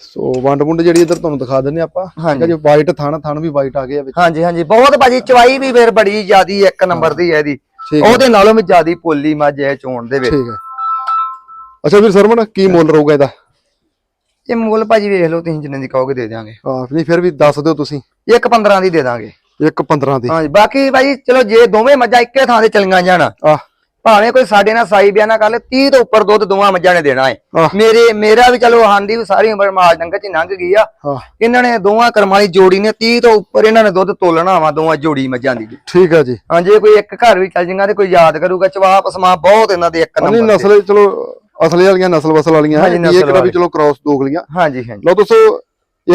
ਸੋ ਵੰਡ ਵੁੰਡ ਜਿਹੜੀ ਇੱਧਰ ਤੁਹਾਨੂੰ ਦਿਖਾ ਦਿੰਨੇ ਆਪਾਂ। ਠੀਕ। ਜੀ ਵਾਈਟ ਥਣ ਥਣ ਵੀ ਵਾਈਟ ਆ ਗਏ ਆ ਵਿੱਚ। ਹਾਂਜੀ ਹਾਂਜੀ। ਬਹੁਤ ਭਾਜੀ ਚਵਾਈ ਵੀ ਫਿਰ ਬੜੀ ਜ਼ਿਆਦੀ ਇੱਕ ਨੰਬਰ ਦੀ ਹੈ ਇਹਦੀ। ਹੈ ਉਹਦੇ ਨਾਲੋਂ ਵੀ ਜ਼ਿਆਦੀ ਪੋਲੀ ਮੱਝ ਹੈ ਚੋਣ ਦੇ ਵਿੱਚ। ਠੀਕ ਹੈ ਅੱਛਾ ਵੀਰ ਸਰਮਨ ਕੀ ਮੁੱਲ ਰਹੂਗਾ ਇਹਦਾ? ਇਹ ਮੁੱਲ ਭਾਜੀ ਵੇਖ ਲਓ ਤੁਸੀਂ ਜਿੰਨੇ ਦੀ ਕਹੋਗੇ ਦੇ ਦਿਆਂਗੇ। ਆ ਨਹੀਂ ਫਿਰ ਵੀ ਦੱਸ ਦਿਓ ਤੁਸੀਂ। ਇੱਕ 15 ਦੀ ਦੇ ਦਾਂਗੇ। ਇੱਕ 15 ਦੀ। ਹਾਂਜੀ ਬਾਕੀ ਭਾਜੀ ਚਲੋ ਜੇ ਦੋਵੇਂ ਮੱਝਾਂ ਇੱਕੇ ਥਾਂ ਤੇ ਚਲੀਆਂ ਜਾਣ ਆ ਭਾਵੇਂ ਕੋਈ ਸਾਡੇ ਨਾਲ ਸਾਈ ਬਿਆਨਾ ਕਰ ਲੇ 30 ਤੋਂ ਉੱਪਰ ਦੁੱਧ ਦੋਵਾਂ ਮੱਝਾਂ ਨੇ ਦੇਣਾ ਹੈ ਆਹ। ਮੇਰੇ ਮੇਰਾ ਵੀ ਚਲੋ ਹਾਂਦੀ ਵੀ ਸਾਰੀ ਉਮਰ ਮਾਲ ਡੰਗਰ ਚ ਹੀ ਲੰਘ ਗਈ ਆ। ਹਾਂ ਇਹਨਾਂ ਨੇ ਦੋਵਾਂ ਕਰਮਾਂ ਵਾਲੀ ਜੋੜੀ ਨੇ 30 ਤੋਂ ਉੱਪਰ ਇਹਨਾਂ ਨੇ ਦੁੱਧ ਤੋਲਣਾ ਵਾ ਦੋਵਾਂ ਜੋੜੀ ਮੱਝਾਂ ਦੀ। ਠੀਕ ਆ ਜੀ। ਹਾਂ ਜੇ ਕੋਈ ਇੱਕ ਘਰ ਵੀ ਚੱਲ ਜਾਂਗਾ ਤੇ ਕੋਈ ਯਾਦ ਕਰੂਗਾ ਚਵਾਪ ਸਮਾ ਬਹੁਤ ਇਹਨਾਂ ਦੇ ਇੱਕ ਨਹੀਂ ਨੰਬਰ ਤੇ। ਨਸਲ ਚਲੋ ਅਸਲੀ ਵਾਲੀਆਂ ਨਸਲ ਵਸਲ ਵਾਲੀਆਂ ਨਸਲ ਇੱਕ ਦਾ ਵੀ। ਚਲੋ ਕ੍ਰਾਸ ਦੋਗਲੀਆਂ ਹਾਂਜੀ ਹਾਂਜੀ। ਲਓ ਦੋਸਤੋ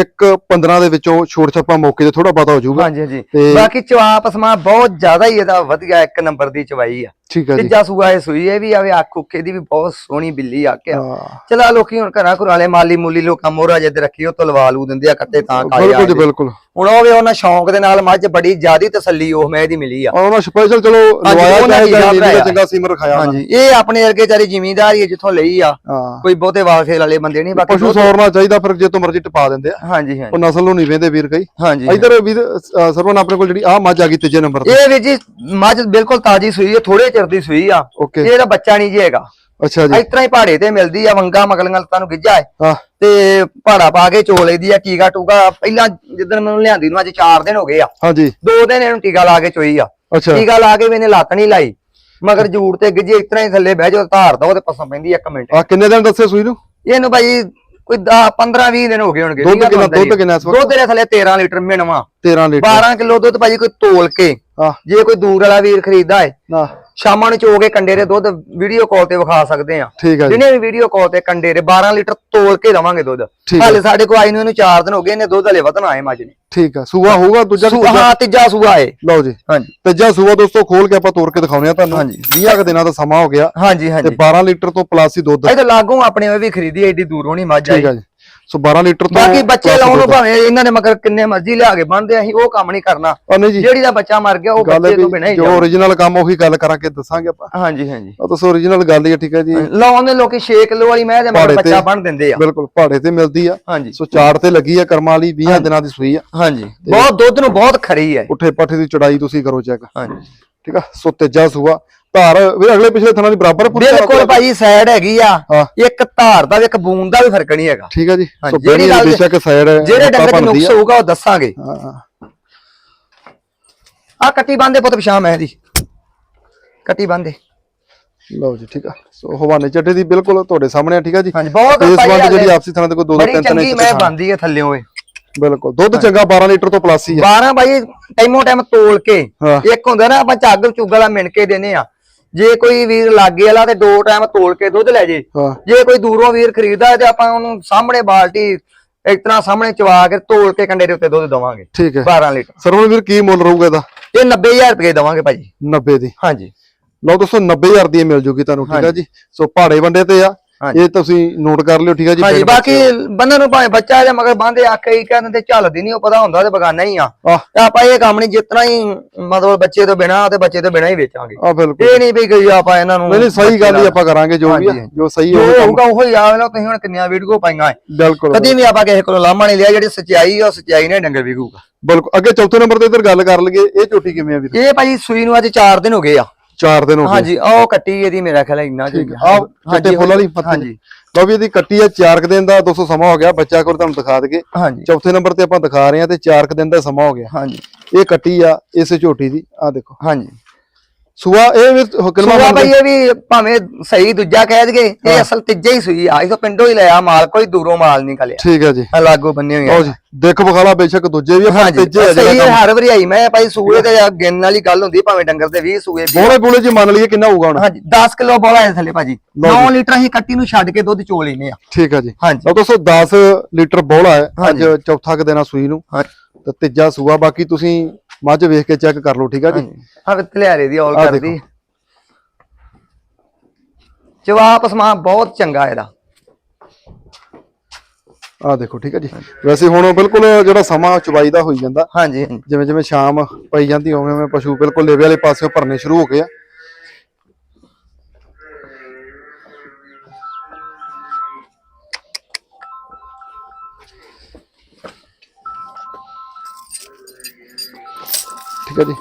ਇੱਕ 15 ਦੇ ਵਿੱਚੋਂ ਛੋਟ ਛੱਪਾ ਮੌਕੇ ਤੇ ਥੋੜਾ ਪਤਾ ਹੋ ਜਾਊਗਾ। ਹਾਂਜੀ ਹਾਂਜੀ। ਤੇ- ਬਾਕੀ ਚਵਾਪ ਸਮਾ ਬਹੁਤ ਜ਼ਿਆਦਾ ਹੀ ਇਹਦਾ ਵਧੀਆ ਇੱਕ ਨੰਬਰ ਦੀ ਚਵਾਈ ਆ। ਠੀਕ ਹੈ ਜੀ। ਤੀਜਾ ਸੂਆ ਇਹ ਸੂਈ ਇਹ ਵੀ ਆਵੇ ਅੱਖ ਉੱਕੇ ਦੀ ਵੀ ਬਹੁਤ ਸੋਹਣੀ ਬਿੱਲੀ ਆ ਕੇ ਹਾਂ। ਚਲਾ ਲੋਕੀ ਹੁਣ ਘਰਾਂ ਘਰ ਵਾਲੇ ਮਾਲੀ ਮੂਲੀ ਲੋਕਾਂ ਮੋਹਰਾ ਜਿੱਦ ਰੱਖੀ ਉਹ ਤੋਂ ਲਵਾ ਲੂ ਦਿੰਦੇ ਆ ਕੱਟੇ ਤਾਂ ਕਾਲੇ ਬਿਲਕੁਲ ਜੀ ਬਿਲਕੁਲ। ਹੁਣ ਉਹ ਵੀ ਉਹਨਾਂ ਸ਼ੌਂਕ ਦੇ ਨਾਲ ਮੱਝ ਬੜੀ ਜ਼ਿਆਦੀ ਤਸੱਲੀ ਉਹ ਮੈਂ ਇਹਦੀ ਮਿਲੀ ਆ। ਉਹਨਾਂ ਸਪੈਸ਼ਲ ਚਲੋ ਲਵਾਇਆ ਹੈ। ਚੰਗਾ ਸੀਮਰ ਰਖਾਇਆ। ਹਾਂਜੀ ਇਹ ਆਪਣੇ ਵਰਗੇ ਚਾਰੀ ਜ਼ਿਮੀਂਦਾਰ ਹੀ ਜਿੱਥੋਂ ਲਈ ਆ। ਹਾਂ। ਕੋਈ ਬਹੁਤੇ ਵਾਲ ਫੇਲ ਵਾਲੇ ਬੰਦੇ ਨਹੀਂ ਬਾਕੀ ਪਸ਼ੂ ਸੌਰਨਾ ਚਾਹੀਦਾ ਫਿਰ ਜੇ ਤੋਂ ਮਰਜ਼ੀ ਟਪਾ ਦਿੰਦੇ ਆ। ਹਾਂਜੀ ਉਹ ਹਾਂਜੀ ਨਸਲ ਨੂੰ ਨਹੀਂ ਵੇਂਦੇ ਵੀਰ ਕਈ। ਹਾਂਜੀ ਇਧਰ ਵੀ ਸਰਵਨ ਆਪਣੇ ਕੋਲ ਜਿਹੜੀ ਆ ਮੱਝ ਆ ਗਈ ਤੀਜੇ ਨੰਬਰ ਤੇ। ਇਹ ਵੀ ਜੀ ਮੱਝ ਬਿਲਕੁਲ ਤਾਜੀ ਸੂਈ ਹੈ ਥੋੜੇ ਚਿਰ ਦੀ ਸੂਈ ਆ। ਓਕੇ ਇਹਦਾ ਬੱਚਾ ਨਹੀਂ ਜੀ ਹੈਗਾ। ਅੱਛਾ ਜੀ। ਇਸ ਤਰ੍ਹਾਂ ਹੀ ਪਹਾੜੇ ਤੇ ਮਿਲਦੀ ਆ ਵੰਗਾ ਮਗਲੀਆਂ ਲੱਤਾਂ ਨੂੰ ਗਿੱਜਾ ਹੈ। ਹਾਂ। ਤੇ ਪਹਾੜਾ ਪਾ ਕੇ ਚੋ ਲਈਦੀ ਆ ਟੀਕਾ ਟੂਕਾ। ਪਹਿਲਾਂ ਜਿੱਦਣ ਮੈਨੂੰ ਲਿਆਂਦੀ ਨੂੰ ਅੱਜ 4 ਦਿਨ ਹੋ ਗਏ ਆ। ਹਾਂਜੀ ਦੋ ਦਿਨ ਇਹਨੂੰ ਟੀਕਾ ਲਾ ਕੇ ਚੋਈ ਆ। ਅੱਛਾ। ਟੀਕਾ ਲਾ ਕੇ ਵੀ ਇਹਨੇ ਲੱਤ ਨਹੀਂ ਲਾਈ। ਮਗਰ ਜੂੜ ਤੇ ਗਿੱਜੇ ਇਸ ਤਰ੍ਹਾਂ ਹੀ ਥੱਲੇ ਬਹਿ ਜਾਓ ਧਾਰ ਦੋ ਤੇ ਪਸਮ ਪੈਂਦੀ ਆ ਇੱਕ ਮਿੰਟ। ਆ ਕਿੰਨੇ ਦਿਨ ਦੱਸੇ ਸੂਈ ਨੂੰ? ਇਹਨੂੰ ਭਾਈ ਕੋਈ 15 20 ਦਿਨ ਹੋ ਗਏ ਹੋਣਗੇ। ਦੁੱਧ ਕਿੰਨਾ-। ਦੁੱਧ ਕਿੰਨਾ ਇਸ ਵਕਤ? ਦੁੱਧ ਦੇ ਥੱਲੇ 13 ਲੀਟਰ ਮਿਣਵਾ। 13 ਲੀਟਰ। 12 ਕਿਲੋ ਦੁੱਧ ਭਾਜੀ ਕੋਈ ਤੋਲ ਕੇ। ਹਾਂ। ਜੇ ਕੋਈ ਦੂਰ ਵਾਲਾ ਵੀਰ ਖਰੀਦਦਾ ਹੈ ਨਾ ਸ਼ਾਮਾਂ ਨੂੰ ਚੋ ਕੇ ਕੰਡੇ ਦੇ ਦੁੱਧ ਵੀਡੀਓ ਕਾਲ ਤੇ ਵਿਖਾ ਸਕਦੇ ਆ ਠੀਕ ਹੈ ਜੀ। ਜਿਹਨੇ ਵੀ ਵੀਡੀਓ ਕਾਲ ਤੇ ਕੰਡੇ ਦੇ 12 ਲੀਟਰ ਤੋਲ ਕੇ ਦਵਾਂਗੇ ਦੁੱਧ। ਹਾਲੇ ਸਾਡੇ ਕੋਲ ਆਈ ਨੂੰ ਇਹਨੂੰ 4 ਦਿਨ ਹੋ ਗਏ ਇਹਨੇ ਦੁੱਧ ਹਲੇ ਵਧਣਾ ਹੈ ਮੱਝ ਨੇ। ਠੀਕ ਹੈ ਸੂਆ ਹੋਊਗਾ ਦੂਜਾ ਕਿ ਸੂ- ਤੀਜਾ? ਹਾਂ ਤੀਜਾ ਸੂਆ ਹੈ। ਲਓ ਜੀ। ਹਾਂਜੀ। ਤੀਜਾ ਸੂਆ ਦੋਸਤੋ ਖੋਲ ਕੇ ਆਪਾਂ ਤੋੜ ਕੇ ਦਿਖਾਉਨੇ ਆ ਤੁਹਾਨੂੰ। ਹਾਂਜੀ। 20 ਕੁ ਦਿਨਾਂ ਦਾ ਸਮਾਂ ਹੋ ਗਿਆ ਹਾਂਜੀ ਤੇ ਹਾਂਜੀ 12 ਲੀਟਰ ਤੋਂ ਪਲੱਸ ਹੀ ਦੁੱਧ। ਇਹ ਤਾਂ ਲਾਗੋਂ ਆਪਣੇ ਉਹ ਵੀ ਖਰੀਦੀ ਐਡੀ ਦੂਰੋਂ ਨਹੀਂ ਮੱਝ ਆਈ ਠੀਕ ਹੈ ਜੀ। ਸੋ 12 ਲੀਟਰ ਤੋਂ ਬਾਕੀ ਬੱਚੇ ਲਾਉਣ ਨੂੰ। ਭਾਵੇਂ ਇਹਨਾਂ ਨੇ ਮਗਰ ਕਿੰਨੇ ਮਰਜ਼ੀ ਲਿਆ ਕੇ ਬੰਨਦੇ ਅਸੀਂ ਉਹ ਕੰਮ ਨਹੀਂ ਕਰਨਾ। ਜਿਹੜੀ ਦਾ ਬੱਚਾ ਮਰ ਗਿਆ ਉਹ ਬੱਚੇ ਤੋਂ ਬਿਨਾਂ ਹੀ ਜੋ origignal ਕੰਮ ਉਹੀ ਗੱਲ ਕਰਾਂਗੇ ਦੱਸਾਂਗੇ ਆਪਾਂ। ਹਾਂਜੀ ਹਾਂਜੀ। ਆ ਦੱਸੋ origignal ਗੱਲ ਹੀ ਹੈ ਠੀਕ ਹੈ ਜੀ। ਲਾਉਣ ਦੇ ਲੋਕੀ 6 ਕਿਲੋ ਵਾਲੀ ਮੈਂ ਦੇ ਮਗਰ ਬੱਚਾ ਤੇ- ਬਣ ਦਿੰਦੇ ਆ। ਬਿਲਕੁਲ ਪਹਾੜੇ ਤੇ ਮਿਲਦੀ ਆ। ਹਾਂਜੀ। ਸੋ ਚਾਰ ਤੇ ਲੱਗੀ ਆ ਕਰਮਾਂ ਵਾਲੀ 20 ਦਿਨਾਂ ਦੀ ਸੂਈ ਆ। ਹਾਂਜੀ। ਬਹੁਤ ਦੁੱਧ ਨੂੰ ਬਹੁਤ ਖਰੀ ਹੈ। ਉੱਠੇ ਪੱਠੇ ਦੀ ਚੜਾਈ ਤੁਸੀਂ ਕਰੋ ਚੈੱਕ। ਹਾਂਜੀ। ਠੀਕ ਆ? ਸੋ ਤੀਜਾ ਸੂਆ। ਧਾਰ ਵੀ ਅਗਲੇ ਪਿਛਲੇ ਥਣਾ ਦੀ ਬਰਾਬਰ ਪੂਰੀ ਬਿਲਕੁਲ ਭਾਈ ਸਾਈਡ ਹੈਗੀ ਆ। ਹਾਂ। ਇੱਕ ਧਾਰ ਦਾ ਇੱਕ ਬੂੰਦ ਦਾ ਵੀ ਫ਼ਰਕ ਨਹੀਂ ਹੈਗਾ। ਠੀਕ ਆ ਜੀ। ਸੋ ਗੱਲ- ਬੇਸ਼ੱਕ ਸਾਈਡ ਜਿਹੜੇ ਡੰਗਰ ਚ ਨੁਕਸ ਹੋਊਗਾ ਉਹ ਦੱਸਾਂਗੇ। ਹਾਂ ਹਾਂ। ਆ ਕੱਟੀ ਬੰਦੇ ਪੁੱਤ ਪਛਾਣ ਮੈਂ ਦੀ ਕੱਟੀ ਬੰਦੇ ਲਓ ਜੀ ਠੀਕ ਆ। ਸੋ ਹਵਾਨੇ ਚੱਡੇ ਦੀ ਬਿਲਕੁਲ ਤੁਹਾਡੇ ਸਾਹਮਣੇ ਆ ਠੀਕ ਆ ਜੀ। ਹਾਂਜੀ ਬਹੁਤ ਇਸ ਜਿਹੜੀ ਆਪਸੀ ਥਾਂ ਦੇ ਕੋਈ ਦੋ ਦੋ ਬੜੀ ਤਿੰਨ ਤਿੰਨ ਚੰਗੀ ਮੈਂ। ਬੰਦੀ ਹੈ ਥੱਲੇ ਓਏ ਬਿਲਕੁਲ ਦੁੱਧ ਚੰਗਾ 12 ਲੀਟਰ ਤੋਂ ਪਲੱਸ ਹੀ ਆ। 12 ਭਾਈ ਟਾਈਮੋ ਟਾਈਮ ਤੋਲ ਕੇ ਹਾਂ। ਇੱਕ ਹੁੰਦਾ ਨਾ ਆਪਾਂ ਝੱਗ ਚੁੱਗ ਵਾਲਾ ਮਿਣ ਕੇ ਦਿੰਨੇ ਆ। ਜੇ ਕੋਈ ਵੀਰ ਲਾਗੇ ਵਾਲਾ ਤੇ ਦੋ ਟਾਈਮ ਤੋਲ ਕੇ ਦੁੱਧ ਲੈ ਜੇ ਹਾਂ। ਜੇ ਕੋਈ ਦੂਰੋਂ ਵੀਰ ਖਰੀਦਦਾ ਹੈ ਤੇ ਆਪਾਂ ਉਹਨੂੰ ਸਾਹਮਣੇ ਬਾਲਟੀ ਇੱਕ ਤਰ੍ਹਾਂ ਸਾਹਮਣੇ ਚਵਾ ਕੇ ਤੋਲ ਕੇ ਕੰਡੇ ਦੇ ਉੱਤੇ ਦੁੱਧ ਦਵਾਂਗੇ। ਠੀਕ ਹੈ। 12 ਲੀਟਰ। ਸਰਵਣ ਵੀਰ ਕੀ ਮੁੱਲ ਰਹੂਗਾ ਇਹਦਾ? ਇਹ 90000 ਰੁਪਏ ਦਵਾਂਗੇ ਭਾਜੀ। 90 ਦੀ। ਹਾਂਜੀ। ਲਓ ਦੋਸਤੋ 90000 ਦੀ ਮਿਲ ਜੂਗੀ ਤੁਹਾਨੂੰ ਠੀਕ ਆ ਜੀ? ਸੋ ਪਹਾੜੇ ਵੰਡੇ ਤੇ ਆ। ਇਹ ਤੁਸੀਂ ਨੋਟ ਕਰ ਲਿਓ ਠੀਕ ਆ ਜੀ ਹਾਂਜੀ ਬਾਕੀ ਬੰਦੇ ਨੂੰ ਭਾਵੇਂ ਬੱਚਾ ਜਾਂ ਮਗਰ ਬੰਦੇ ਆਖੇ ਹੀ ਕਹਿੰਦੇ ਤੇ ਚੱਲਦੀ ਨਹੀਂ ਉਹ ਪਤਾ ਹੁੰਦਾ ਤੇ ਬਗਾਨਾ ਹੀ ਆ। ਆਪਾਂ ਇਹ ਕੰਮ ਨਹੀਂ ਜਿਤਨਾ ਹੀ ਮਤਲਬ ਬੱਚੇ ਤੋਂ ਬਿਨਾ ਤੇ ਬੱਚੇ ਤੋਂ ਬਿਨਾ ਹੀ ਵੇਚਾਂਗੇ। ਆ ਬਿਲਕੁਲ। ਇਹ ਨਹੀਂ ਵੀ ਗਈ ਆਪਾਂ ਇਹਨਾਂ ਨੂੰ ਨਹੀਂ ਨਹੀਂ ਸਹੀ ਗੱਲ ਹੀ ਆਪਾਂ ਕਰਾਂਗੇ ਜੋ ਵੀ ਆ। ਜੋ ਸਹੀ ਹੋਊਗਾ ਉਹ ਹੀ ਆਵੇਲਾ ਤੁਸੀਂ ਹੁਣ ਕਿੰਨੀਆਂ ਵੀਡੀਓ ਪਾਈਆਂ ਬਿਲਕੁਲ। ਕਦੀ ਵੀ ਆਪਾਂ ਕਿਸੇ ਕੋਲੋਂ ਲਾਮਾ ਨਹੀਂ ਲਿਆ ਜਿਹੜੀ ਸਚਾਈ ਆ ਉਹ ਸਚਾਈ ਨੇ ਡੰਗਰ ਵਿਕੂਗਾ ਬਿਲਕੁਲ। ਅੱਗੇ ਚੌਥੇ ਨੰਬਰ ਤੇ ਇਧਰ ਗੱਲ ਕਰ ਲਈਏ ਇਹ ਝੋਟੀ ਕਿਵੇਂ ਆ ਵੀਰ? ਇਹ ਭਾਈ ਸੂਈ ਨੂੰ ਅੱਜ 4 ਦਿਨ ਹੋ ਗਏ ਆ। 4 ਦਿਨ ਹੋ ਗਏ। ਹਾਂਜੀ ਆਹ ਕੱਟੀ ਇਹਦੀ ਮੇਰਾ ਖਿਆਲ ਹੈ ਇੰਨਾ ਠੀਕ ਆ। ਚਿੱਟੇ ਫੁੱਲ ਵਾਲੀ ਪੱਤੀ ਹਾਂਜੀ ਲਓ ਵੀ ਇਹਦੀ ਕੱਟੀ ਆ 4 ਕੁ ਦਿਨ ਦਾ 200 ਸਮਾਂ ਹੋ ਗਿਆ। ਬੱਚਾ ਕੋਲ ਤੁਹਾਨੂੰ ਦਿਖਾ ਦਗੇ ਹਾਂਜੀ। ਚੌਥੇ ਨੰਬਰ ਤੇ ਆਪਾਂ ਦਿਖਾ ਰਹੇ ਆ ਤੇ 4 ਕੁ ਦਿਨ ਦਾ ਸਮਾਂ ਹੋ ਗਿਆ। ਹਾਂਜੀ। ਇਹ ਕੱਟੀ ਆ ਇਸ ਝੋਟੀ ਦੀ। ਆ ਦੇਖੋ। ਹਾਂਜੀ। ਸੂਆ ਇਹ ਵੀ ਕਿਲਮਾ ਸੁਆ ਭਾਈ ਇਹ ਵੀ ਭਾਵੇਂ ਸਹੀ ਦੂਜਾ ਕਹਿ ਦਗੇ ਇਹ ਅਸਲ ਤੀਜਾ ਹੀ ਸੂਈ ਆ ਇਹ ਤਾਂ ਪਿੰਡੋਂ ਹੀ ਲਿਆ ਮਾਲ ਕੋਈ ਦੂਰੋਂ ਮਾਲ ਨਹੀਂ ਕਲਿਆ ਠੀਕ ਹੈ ਜੀ। ਲਾਗੋ ਬੰਨੇ ਹੋਏ ਆ। ਜੀ ਦੇਖ ਬਖਾਲਾ ਬੇਸ਼ੱਕ ਦੂਜੇ ਵੀ ਆ ਤੀਜੇ ਆ ਜਿਹੜਾ ਕੰਮ। ਹਰ ਵਾਰੀ ਆਈ ਮੈਂ ਭਾਈ ਸੂਏ ਤੇ ਗਿਣਨ ਵਾਲੀ ਗੱਲ ਹੁੰਦੀ ਭਾਵੇਂ ਡੰਗਰ ਦੇ 20 ਸੂਏ ਵੀ ਬੋਲੇ ਬੋਲੇ ਜੀ ਮੰਨ ਲਈਏ ਕਿੰਨਾ ਹੋਊਗਾ ਹੁਣ। ਹਾਂਜੀ 10 ਕਿਲੋ ਬੋਲਾ ਹੈ ਥੱਲੇ ਭਾਜੀ। 9 ਲੀਟਰ ਅਸੀਂ ਕੱਟੀ ਨੂੰ ਛੱਡ ਕੇ ਦੁੱਧ ਚੋ ਲੈਨੇ ਆ। ਠੀਕ ਹੈ ਜੀ। ਹਾਂਜੀ। ਲਓ ਦੋਸਤੋ 10 ਲੀਟਰ ਬੋਲਾ ਹੈ ਅੱਜ। ਚੌਥਾ ਕੁ ਦਿਨ ਆ ਸੂਈ ਨੂੰ। ਹਾਂ ਤੇ ਤੀਜਾ ਸੂਆ ਬਾਕੀ ਤੁਸੀਂ ਮੱਝ ਵੇਖ ਕੇ ਚੈੱਕ ਕਰ ਲਓ ਠੀਕ ਆ ਜੀ? ਹਾਂ ਤਲਿਆਰੇ ਦੀ ਆਹ ਕਰਦੀ। ਜਵਾਬ ਸਮਾਂ ਬਹੁਤ ਚੰਗਾ ਇਹਦਾ। ਆ ਦੇਖੋ ਠੀਕ ਹੈ ਜੀ। ਵੈਸੇ ਹੁਣ ਬਿਲਕੁਲ ਜਿਹੜਾ ਸਮਾਂ ਚੁਬਾਈ ਦਾ ਹੋਈ ਜਾਂਦਾ। ਹਾਂਜੀ ਜਿਵੇਂ ਜਿਵੇਂ ਸ਼ਾਮ ਪਈ ਜਾਂਦੀ ਉਵੇਂ ਉਵੇਂ ਪਸ਼ੂ ਬਿਲਕੁਲ ਲੇਵੇ ਵਾਲੇ ਪਾਸੇ ਭਰਨੇ ਸ਼ੁਰੂ ਹੋ ਗਏ ਆ। ਠੀਕ ਹੈ ਜੀ।